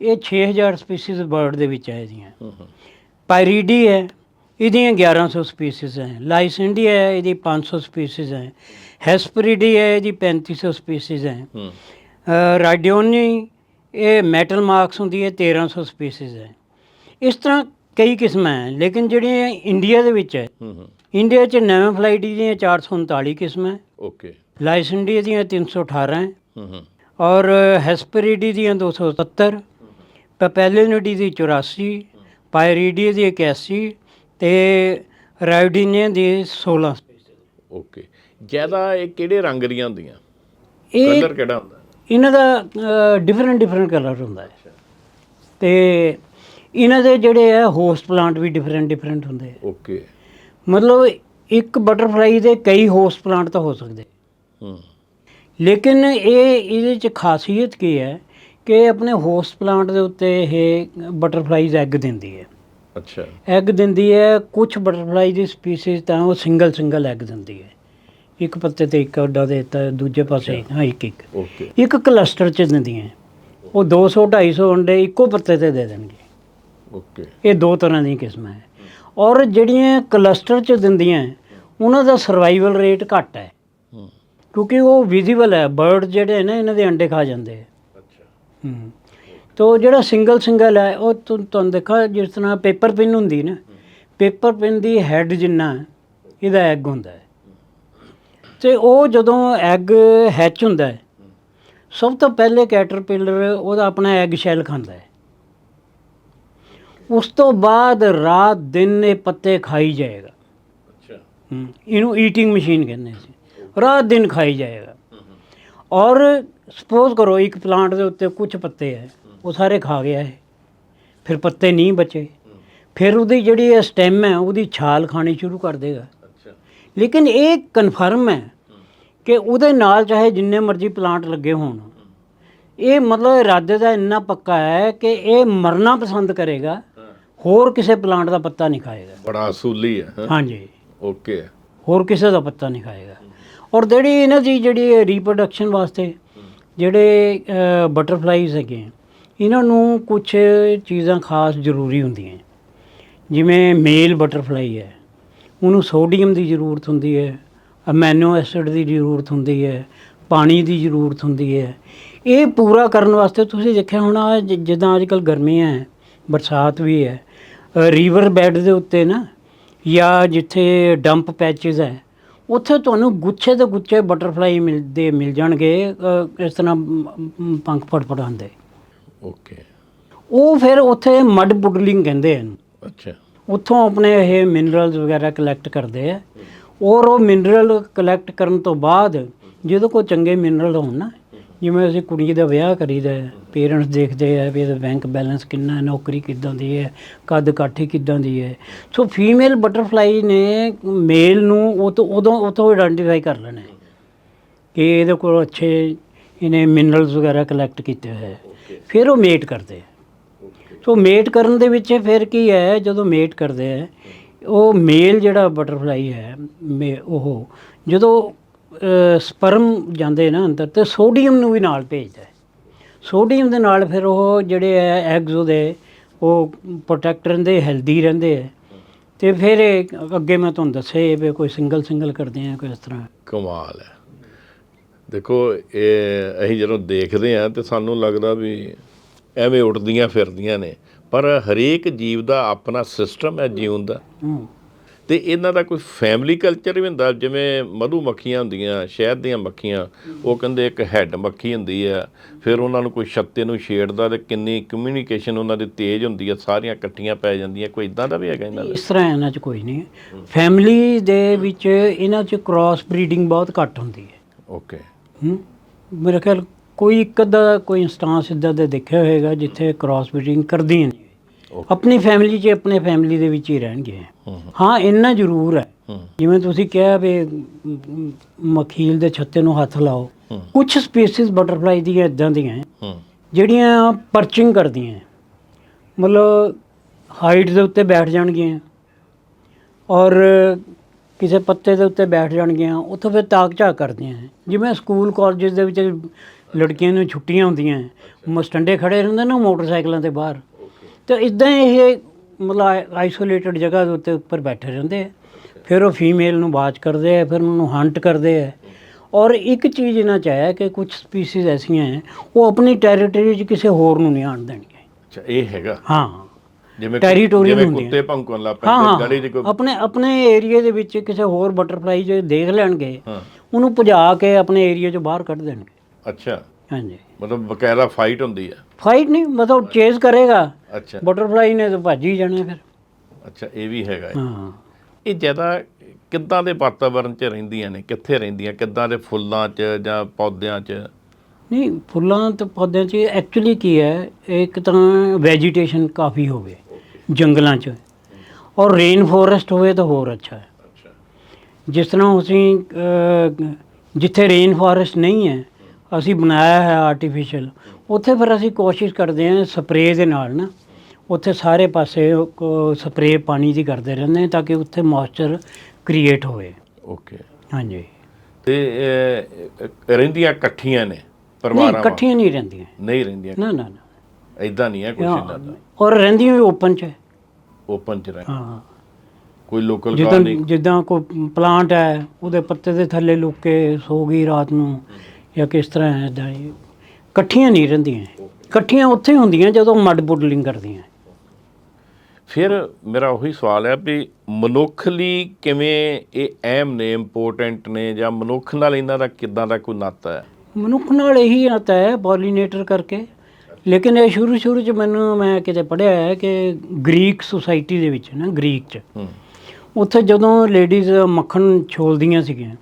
ਇਹ 6000 ਸਪੀਸੀਜ਼ ਵਰਲਡ ਦੇ ਵਿੱਚ ਹੈ ਇਹਦੀਆਂ ਹੂੰ ਹੂੰ। ਪਾਇਰੀਡੀ ਹੈ। ਇਹਦੀਆਂ 1100 ਸਪੀਸੀਜ਼ ਹੈ। ਲਾਈਸੈਂਡੀ ਹੈ ਇਹਦੀ 500 ਸਪੀਸੀਜ਼ ਹੈ। ਹੈਸਪਰੀਡੀ ਹੈ ਇਹਦੀ 3500 ਸਪੀਸੀਜ਼ ਹੈ। ਹੂੰ। ਰਾਡੀਓਨੀ ਇਹ ਮੈਟਲ ਮਾਰਕਸ ਹੁੰਦੀ ਹੈ 1300 ਸਪੀਸੀਜ਼ ਹੈ। ਇਸ ਤਰ੍ਹਾਂ ਕਈ ਕਿਸਮਾਂ ਹੈ ਲੇਕਿਨ ਜਿਹੜੀਆਂ ਇੰਡੀਆ ਦੇ ਵਿੱਚ ਹੈ ਇੰਡੀਆ 'ਚ ਨਵੇਂ ਫਲਾਈਟੀ ਦੀਆਂ 439 ਕਿਸਮਾਂ ਹੈ। ਓਕੇ ਲਾਈਸੈਂਡੀ ਦੀਆਂ 318 ਹੈ। ਔਰ ਹੈਸਪਰੀਡੀ ਦੀਆਂ 270 ਪਪੈਲਿਨਿਡੀ ਦੀ 84 ਪਾਇਰੀਡੀ ਦੀ 81 ਤੇ ਰਾਈਡੀਨੀਆ ਦੀ 16 ਓਕੇ ਜ਼ਿਆਦਾ ਇਹ ਕਿਹੜੇ ਰੰਗ ਦੀਆਂ ਹੁੰਦੀਆਂ? ਇਹ ਕਲਰ ਕਿਹੜਾ ਹੁੰਦਾ? ਇਹਨਾਂ ਦਾ ਡਿਫਰੈਂਟ ਡਿਫਰੈਂਟ ਕਲਰ ਹੁੰਦਾ ਹੈ। ਤੇ ਇਹਨਾਂ ਦੇ ਜਿਹੜੇ ਹੈ ਹੋਸਟ ਪਲਾਂਟ ਵੀ ਡਿਫਰੈਂਟ ਡਿਫਰੈਂਟ ਹੁੰਦੇ ਆ। ਓਕੇ ਮਤਲਬ ਇੱਕ ਬਟਰਫਲਾਈ ਦੇ ਕਈ ਹੋਸਟ ਪਲਾਂਟ ਤਾਂ ਹੋ ਸਕਦੇ ਹੂੰ। ਲੇਕਿਨ ਇਹ ਇਹਦੇ ਚ ਖਾਸੀਅਤ ਕੀ ਹੈ ਕਿ ਆਪਣੇ ਹੋਸਟ ਪਲਾਂਟ ਦੇ ਉੱਤੇ ਇਹ ਬਟਰਫਲਾਈਜ਼ ਐਗ ਦਿੰਦੀ ਹੈ। ਅੱਛਾ। ਐਗ ਦਿੰਦੀ ਹੈ ਕੁਝ ਬਟਰਫਲਾਈ ਦੀ ਸਪੀਸੀਜ਼ ਤਾਂ ਉਹ ਸਿੰਗਲ ਸਿੰਗਲ ਐਗ ਦਿੰਦੀ ਹੈ। ਇੱਕ ਪੱਤੇ ਤੇ ਇੱਕ ਅੱਡਾ ਦੇ ਦਿੱਤਾ ਦੂਜੇ ਪਾਸੇ ਹਾਂ ਇੱਕ ਇੱਕ। ਓਕੇ। ਇੱਕ ਕਲਸਟਰ ਚ ਦਿੰਦੀਆਂ ਉਹ 200 250 ਅੰਡੇ ਇੱਕੋ ਪੱਤੇ ਤੇ ਦੇ ਦੇਣਗੇ। ਓਕੇ। ਇਹ ਦੋ ਤਰ੍ਹਾਂ ਦੀਆਂ ਕਿਸਮਾਂ ਹੈ ਔਰ ਜਿਹੜੀਆਂ ਕਲਸਟਰ ਚ ਦਿੰਦੀਆਂ ਉਹਨਾਂ ਦਾ ਸਰਵਾਈਵਲ ਰੇਟ ਘੱਟ ਹੈ। ਕਿਉਂਕਿ ਉਹ ਵਿਜ਼ੀਬਲ ਹੈ ਬਰਡ ਜਿਹੜੇ ਨੇ ਇਹਨਾਂ ਦੇ ਅੰਡੇ ਖਾ ਜਾਂਦੇ ਹੈ ਅੱਛਾ। ਹੂੰ। ਤੋ ਜਿਹੜਾ ਸਿੰਗਲ ਸਿੰਗਲ ਹੈ ਉਹ ਤੁਹਾਨੂੰ ਦੇਖਾ ਜਿਸ ਤਰ੍ਹਾਂ ਪੇਪਰ ਪਿਨ ਹੁੰਦੀ ਨਾ ਪੇਪਰ ਪਿਨ ਦੀ ਹੈਡ ਜਿੰਨਾ ਇਹਦਾ ਐਗ ਹੁੰਦਾ ਹੈ ਤੇ ਉਹ ਜਦੋਂ ਐਗ ਹੈਚ ਹੁੰਦਾ ਹੈ ਸਭ ਤੋਂ ਪਹਿਲੇ ਕੈਟਰਪਿਲਰ ਉਹਦਾ ਆਪਣਾ ਐਗ ਸ਼ੈਲ ਖਾਂਦਾ ਹੈ। ਉਸ ਤੋਂ ਬਾਅਦ ਰਾਤ ਦਿਨ ਇਹ ਪੱਤੇ ਖਾਈ ਜਾਏਗਾ। ਅੱਛਾ। ਹੂੰ, ਇਹਨੂੰ ਈਟਿੰਗ ਮਸ਼ੀਨ ਕਹਿੰਦੇ ਸੀ ਰਾਤ ਦਿਨ ਖਾਈ ਜਾਏਗਾ। ਔਰ ਸਪੋਜ਼ ਕਰੋ ਇੱਕ ਪਲਾਂਟ ਦੇ ਉੱਤੇ ਕੁਝ ਪੱਤੇ ਹੈ ਉਹ ਸਾਰੇ ਖਾ ਗਿਆ ਹੈ। ਫਿਰ ਪੱਤੇ ਨਹੀਂ ਬਚੇ। ਫਿਰ ਉਹਦੀ ਜਿਹੜੀ ਸਟੈਮ ਹੈ ਉਹਦੀ ਛਾਲ ਖਾਣੀ ਸ਼ੁਰੂ ਕਰ ਦੇਗਾ। ਲੇਕਿਨ ਇਹ ਕਨਫਰਮ ਹੈ ਕਿ ਉਹਦੇ ਨਾਲ ਚਾਹੇ ਜਿੰਨੇ ਮਰਜ਼ੀ ਪਲਾਂਟ ਲੱਗੇ ਹੋਣ ਇਹ ਮਤਲਬ ਇਰਾਦੇ ਦਾ ਇੰਨਾ ਪੱਕਾ ਹੈ ਕਿ ਇਹ ਮਰਨਾ ਪਸੰਦ ਕਰੇਗਾ ਹੋਰ ਕਿਸੇ ਪਲਾਂਟ ਦਾ ਪੱਤਾ ਨਹੀਂ ਖਾਏਗਾ। ਬੜਾ ਅਸੂਲੀ ਹੈ? ਹਾਂਜੀ। ਓਕੇ ਹੋਰ ਕਿਸੇ ਦਾ ਪੱਤਾ ਨਹੀਂ ਖਾਏਗਾ। ਔਰ ਜਿਹੜੀ ਇਹਨਾਂ ਦੀ ਜਿਹੜੀ ਰੀਪਰੋਡਕਸ਼ਨ ਵਾਸਤੇ ਜਿਹੜੇ ਬਟਰਫਲਾਈਜ਼ ਹੈਗੇ ਇਹਨਾਂ ਨੂੰ ਕੁਝ ਚੀਜ਼ਾਂ ਖਾਸ ਜ਼ਰੂਰੀ ਹੁੰਦੀਆਂ। ਜਿਵੇਂ ਮੇਲ ਬਟਰਫਲਾਈ ਹੈ। ਉਹਨੂੰ ਸੋਡੀਅਮ ਦੀ ਜ਼ਰੂਰਤ ਹੁੰਦੀ ਹੈ ਅਮੈਨੋ ਐਸਿਡ ਦੀ ਜ਼ਰੂਰਤ ਹੁੰਦੀ ਹੈ ਪਾਣੀ ਦੀ ਜ਼ਰੂਰਤ ਹੁੰਦੀ ਹੈ। ਇਹ ਪੂਰਾ ਕਰਨ ਵਾਸਤੇ ਤੁਸੀਂ ਦੇਖਿਆ ਹੋਣਾ ਜਿੱਦਾਂ ਅੱਜ ਕੱਲ ਗਰਮੀਆਂ ਹੈ ਬਰਸਾਤ ਵੀ ਹੈ ਰੀਵਰ ਬੈੱਡ ਦੇ ਉੱਤੇ ਨਾ ਜਾਂ ਜਿੱਥੇ ਡੰਪ ਪੈਚਸ ਹੈ ਉੱਥੇ ਤੁਹਾਨੂੰ ਗੁੱਛੇ ਤੇ ਗੁੱਛੇ ਬਟਰਫਲਾਈ ਮਿਲਦੇ ਮਿਲ ਜਾਣਗੇ ਇਸ ਤਰ੍ਹਾਂ ਪੰਖ ਫੜਫੜਾਉਂਦੇ ਓਕੇ ਉਹ ਫਿਰ ਉੱਥੇ ਮਡ ਪੁਡਲਿੰਗ ਕਹਿੰਦੇ ਹਨ ਅੱਛਾ। ਉੱਥੋਂ ਆਪਣੇ ਇਹ ਮਿਨਰਲਸ ਵਗੈਰਾ ਕਲੈਕਟ ਕਰਦੇ ਆ। ਔਰ ਉਹ ਮਿਨਰਲ ਕਲੈਕਟ ਕਰਨ ਤੋਂ ਬਾਅਦ ਜਦੋਂ ਕੋਈ ਚੰਗੇ ਮਿਨਰਲ ਹੋਣ ਨਾ ਜਿਵੇਂ ਅਸੀਂ ਕੁੜੀ ਦਾ ਵਿਆਹ ਕਰੀਦਾ ਪੇਰੈਂਟਸ ਦੇਖਦੇ ਆ ਵੀ ਇਹਦਾ ਬੈਂਕ ਬੈਲੈਂਸ ਕਿੰਨਾ ਹੈ ਨੌਕਰੀ ਕਿੱਦਾਂ ਦੀ ਹੈ ਕੱਦ ਕਾਠੀ ਕਿੱਦਾਂ ਦੀ ਹੈ। ਸੋ ਫੀਮੇਲ ਬਟਰਫਲਾਈ ਨੇ ਮੇਲ ਨੂੰ ਉਹ ਤੋਂ ਉਦੋਂ ਉਤੋਂ ਆਇਡੈਂਟੀਫਾਈ ਕਰ ਲੈਣਾ ਹੈ ਕਿ ਇਹਦੇ ਕੋਲ ਅੱਛੇ ਇਹਨੇ ਮਿਨਰਲਸ ਵਗੈਰਾ ਕਲੈਕਟ ਕੀਤੇ ਹੋਏ ਫਿਰ ਉਹ ਮੇਟ ਕਰਦੇ ਆ। ਸੋ ਮੇਟ ਕਰਨ ਦੇ ਵਿੱਚ ਫਿਰ ਕੀ ਹੈ, ਜਦੋਂ ਮੇਟ ਕਰਦੇ ਆ ਉਹ ਮੇਲ ਜਿਹੜਾ ਬਟਰਫਲਾਈ ਹੈ, ਮੇ- ਉਹ, ਜਦੋਂ ਸਪਰਮ ਜਾਂਦੇ ਨਾ ਅੰਦਰ, ਤੇ ਸੋਡੀਅਮ ਨੂੰ ਵੀ ਨਾਲ ਭੇਜਦਾ ਹੈ। ਸੋਡੀਅਮ ਦੇ ਨਾਲ ਫਿਰ ਉਹ ਜਿਹੜੇ ਹੈ ਐਗਜ਼ ਉਹਦੇ, ਉਹ ਪ੍ਰੋਟੈਕਟ ਰਹਿੰਦੇ ਹੈਲਦੀ ਰਹਿੰਦੇ ਹੈ। ਤੇ ਫਿਰ ਅੱਗੇ ਮੈਂ ਤੁਹਾਨੂੰ ਦੱਸੇ ਵੀ ਕੋਈ ਸਿੰਗਲ ਸਿੰਗਲ ਕਰਦੇ ਆ, ਕੋਈ ਇਸ ਤਰ੍ਹਾਂ। ਕਮਾਲ ਹੈ। ਦੇਖੋ, ਇਹ ਅਸੀਂ ਜਦੋਂ ਦੇਖਦੇ ਆ ਤੇ ਸਾਨੂੰ ਲੱਗਦਾ ਵੀ ਐਵੇਂ ਉੱਡਦੀਆਂ ਫਿਰਦੀਆਂ ਨੇ। ਪਰ ਹਰੇਕ ਜੀਵ ਦਾ ਆਪਣਾ ਸਿਸਟਮ ਹੈ ਜੀਵਨ ਦਾ। ਤੇ ਇਹਨਾਂ ਦਾ ਕੋਈ ਫੈਮਿਲੀ ਕਲਚਰ ਵੀ ਹੁੰਦਾ ਜਿਵੇਂ ਮਧੂ ਮੱਖੀਆਂ ਹੁੰਦੀਆਂ ਸ਼ਹਿਦ ਦੀਆਂ ਮੱਖੀਆਂ ਉਹ ਕਹਿੰਦੇ ਇੱਕ ਹੈੱਡ ਮੱਖੀ ਹੁੰਦੀ ਆ ਫਿਰ ਉਹਨਾਂ ਨੂੰ ਕੋਈ ਛੱਤੇ ਨੂੰ ਛੇੜਦਾ ਤੇ ਕਿੰਨੀ ਕਮਿਊਨੀਕੇਸ਼ਨ ਉਹਨਾਂ ਦੀ ਤੇਜ਼ ਹੁੰਦੀ ਆ ਸਾਰੀਆਂ ਇਕੱਠੀਆਂ ਪੈ ਜਾਂਦੀਆਂ ਕੋਈ ਇਦਾਂ ਦਾ ਵੀ ਹੈਗਾ ਇਹਨਾਂ ਦਾ? ਇਸ ਤਰ੍ਹਾਂ ਇਹਨਾਂ 'ਚ ਕੋਈ ਨਹੀਂ। ਫੈਮਿਲੀ ਦੇ ਵਿੱਚ ਇਹਨਾਂ 'ਚ ਕ੍ਰਾਸ ਬਰੀਡਿੰਗ ਬਹੁਤ ਘੱਟ ਹੁੰਦੀ ਹੈ। ਓਕੇ ਹੂੰ। ਮੇਰੇ ਖਿਆਲ ਕੋਈ ਇੱਕ ਅੱਧਾ ਕੋਈ ਇੰਸਟਾਂਸ ਇਦਾਂ ਦਾ ਦੇਖਿਆ ਹੋਏਗਾ ਜਿੱਥੇ ਕ੍ਰਾਸ ਬਰੀਡਿੰਗ ਕਰਦੀਆਂ ਨਹੀਂ ਆਪਣੀ ਫੈਮਿਲੀ 'ਚ ਆਪਣੇ ਫੈਮਿਲੀ ਦੇ ਵਿੱਚ ਹੀ ਰਹਿਣਗੇ। ਹਾਂ ਇੰਨਾ ਜ਼ਰੂਰ ਹੈ। ਜਿਵੇਂ ਤੁਸੀਂ ਕਿਹਾ ਵੀ ਮਖੀਲ ਦੇ ਛੱਤੇ ਨੂੰ ਹੱਥ ਲਾਓ। ਕੁਝ ਸਪੀਸੀਜ਼ ਬਟਰਫਲਾਈ ਦੀਆਂ ਇਦਾਂ ਦੀਆਂ ਜਿਹੜੀਆਂ ਪਰਚਿੰਗ ਕਰਦੀਆਂ। ਮਤਲਬ ਹਾਈਟ ਦੇ ਉੱਤੇ ਬੈਠ ਜਾਣਗੀਆਂ। ਔਰ ਕਿਸੇ ਪੱਤੇ ਦੇ ਉੱਤੇ ਬੈਠ ਜਾਣਗੀਆਂ। ਉੱਥੋਂ ਫਿਰ ਤਾਕ ਝਾਕ ਕਰਦੀਆਂ। ਜਿਵੇਂ ਸਕੂਲ ਕਾਲਜਸ ਦੇ ਵਿੱਚ ਲੜਕੀਆਂ ਨੂੰ ਛੁੱਟੀਆਂ ਹੁੰਦੀਆਂ ਹੈ, ਮਸਟੰਡੇ ਖੜੇ ਰਹਿੰਦੇ ਨਾ ਮੋਟਰਸਾਈਕਲਾਂ ਤੇ ਬਾਹਰ। ਤੇ ਇਦਾਂ ਇਹ ਮਤਲਬ ਆਈਸੋਲੇਟਡ ਜਗ੍ਹਾ ਦੇ ਉੱਤੇ ਉੱਪਰ ਬੈਠੇ ਰਹਿੰਦੇ ਆ ਫਿਰ ਉਹ ਫੀਮੇਲ ਨੂੰ ਬਾਜ ਕਰਦੇ ਆ ਫਿਰ ਉਹਨੂੰ ਹੰਟ ਕਰਦੇ ਆ ਔਰ ਇੱਕ ਚੀਜ਼ ਇਹਨਾਂ ਚ ਹੈ ਕਿ ਕੁਝ ਸਪੀਸੀਜ਼ ਐਸੀਆਂ ਹੈ ਉਹ ਆਪਣੀ ਟੈਰੀਟਰੀ 'ਚ ਕਿਸੇ ਹੋਰ ਨੂੰ ਨਹੀਂ ਆਣ ਦੇਣਗੇ ਅੱਛਾ ਇਹ ਹੈਗਾ? ਹਾਂ। ਜਿਵੇਂ Territorial ਜਿਵੇਂ ਹੁੰਦੀਆਂ। ਕੁੱਤੇ ਭੌਂਕਣ ਲੱਗ ਹਾਂ ਪੈਂਦੇ ਗਲੀ 'ਚ ਹਾਂ ਕੋਈ ਆਪਣੇ ਆਪਣੇ ਏਰੀਆ ਦੇ ਵਿੱਚ ਕਿਸੇ ਹੋਰ ਬਟਰਫਲਾਈ ਜੇ ਦੇਖ ਲੈਣਗੇ ਹਾਂ। ਉਹਨੂੰ ਭਜਾ ਕੇ ਆਪਣੇ ਏਰੀਆ 'ਚੋਂ ਬਾਹਰ ਕੱਢ ਦੇਣਗੇ। ਅੱਛਾ। ਹਾਂਜੀ। ਮਤਲਬ ਬਕਾਇਦਾ ਫਾਈਟ ਹੁੰਦੀ ਹੈ ਫਾਈਟ ਨਹੀਂ ਮਤਲਬ ਚੇਜ਼ ਕਰੇਗਾ। ਅੱਛਾ। ਬਟਰਫਲਾਈ ਨੇ ਤਾਂ ਭੱਜ ਹੀ ਜਾਣਾ ਫਿਰ। ਅੱਛਾ ਇਹ ਵੀ ਹੈਗਾ ਹੈ। ਹਾਂ। ਇਹ ਜ਼ਿਆਦਾ ਕਿੱਦਾਂ ਦੇ ਵਾਤਾਵਰਣ 'ਚ ਰਹਿੰਦੀਆਂ ਨੇ? ਕਿੱਥੇ ਰਹਿੰਦੀਆਂ? ਕਿੱਦਾਂ ਦੇ ਫੁੱਲਾਂ 'ਚ ਜਾਂ ਪੌਦਿਆਂ 'ਚ? ਨਹੀਂ ਫੁੱਲਾਂ ਤੇ ਪੌਦਿਆਂ 'ਚ ਐਕਚੁਅਲੀ ਕੀ ਹੈ ਇੱਕ ਤਾਂ ਵੈਜੀਟੇਸ਼ਨ ਕਾਫੀ ਹੋਵੇ ਜੰਗਲਾਂ 'ਚ। ਔਰ ਰੇਨ ਫੋਰੈਸਟ ਹੋਵੇ ਤਾਂ ਹੋਰ ਅੱਛਾ ਹੈ। ਅੱਛਾ। ਜਿਸ ਤਰ੍ਹਾਂ ਅਸੀਂ ਅਹ, ਜਿੱਥੇ ਰੇਨ ਫੋਰੈਸਟ ਨਹੀਂ ਹੈ ਅਸੀਂ ਬਣਾਇਆ ਹੈ ਆਰਟੀਫੀਸ਼ੀਅਲ ਉੱਥੇ ਫਿਰ ਅਸੀਂ ਕੋਸ਼ਿਸ਼ ਕਰਦੇ ਹਾਂ ਸਪਰੇਅ ਦੇ ਨਾਲ ਨਾ ਉੱਥੇ ਸਾਰੇ ਪਾਸੇ ਸਪਰੇਅ ਪਾਣੀ ਦੀ ਕਰਦੇ ਰਹਿੰਦੇ ਹਾਂ ਤਾਂ ਕਿ ਉੱਥੇ ਮੋਇਸਚਰ ਕ੍ਰੀਏਟ ਹੋਵੇ। ਓਕੇ ਹਾਂਜੀ। ਤੇ ਰਹਿੰਦੀਆਂ ਇਕੱਠੀਆਂ ਨੇ ਨਹੀਂ ਪਰਿਵਾਰਾਂ ਵਾਂਗ? ਇਕੱਠੀਆਂ ਨਹੀਂ ਰਹਿੰਦੀਆਂ। ਨਹੀਂ ਰਹਿੰਦੀਆਂ ਨਾ ਨਾ ਨਾ। ਇਦਾਂ ਨਹੀਂ ਹੈ ਕੁਛ ਇਹਨਾਂ ਦਾ। ਔਰ ਰਹਿੰਦੀਆਂ ਵੀ ਓਪਨ 'ਚ। ਓਪਨ 'ਚ ਰਹਿ ਹਾਂ। ਕੋਈ ਲੋਕਲ ਕਾਰ ਨਹੀਂ ਜਿੱਦਾਂ ਕੋਈ ਪਲਾਂਟ ਹੈ ਉਹਦੇ ਪੱਤੇ ਦੇ ਥੱਲੇ ਲੁੱਕ ਕੇ ਸੋ ਗਈ ਰਾਤ ਨੂੰ। ਜਾਂ ਕਿਸ ਤਰ੍ਹਾਂ ਹੈ ਇਦਾਂ ਇਕੱਠੀਆਂ ਨਹੀਂ ਰਹਿੰਦੀਆਂ। ਇਕੱਠੀਆਂ ਉੱਥੇ ਹੁੰਦੀਆਂ ਜਦੋਂ ਮੱਡ ਬੁੱਡਲਿੰਗ ਕਰਦੀਆਂ। ਫਿਰ ਮੇਰਾ ਉਹੀ ਸਵਾਲ ਹੈ ਵੀ ਮਨੁੱਖ ਲਈ ਕਿਵੇਂ ਇਹ ਅਹਿਮ ਨੇ ਇੰਪੋਰਟੈਂਟ ਨੇ ਜਾਂ ਮਨੁੱਖ ਨਾਲ ਇਹਨਾਂ ਦਾ ਕਿੱਦਾਂ ਦਾ ਕੋਈ ਨਾਤਾ ਹੈ? ਮਨੁੱਖ ਨਾਲ ਇਹੀ ਆਤਾ ਹੈ ਪੋਲੀਨੇਟਰ ਕਰਕੇ। ਲੇਕਿਨ ਇਹ ਸ਼ੁਰੂ ਸ਼ੁਰੂ ਚ ਮੈਨੂੰ ਮੈਂ ਕਿਤੇ ਪੜ੍ਹਿਆ ਹੈ ਕਿ ਗ੍ਰੀਕ ਸੁਸਾਇਟੀ ਦੇ ਵਿੱਚ ਨਾ ਗ੍ਰੀਕ ਚ ਉੱਥੇ ਜਦੋਂ ਲੇਡੀਜ਼ ਮੱਖਣ ਛੋਲਦੀਆਂ ਸੀਗੀਆਂ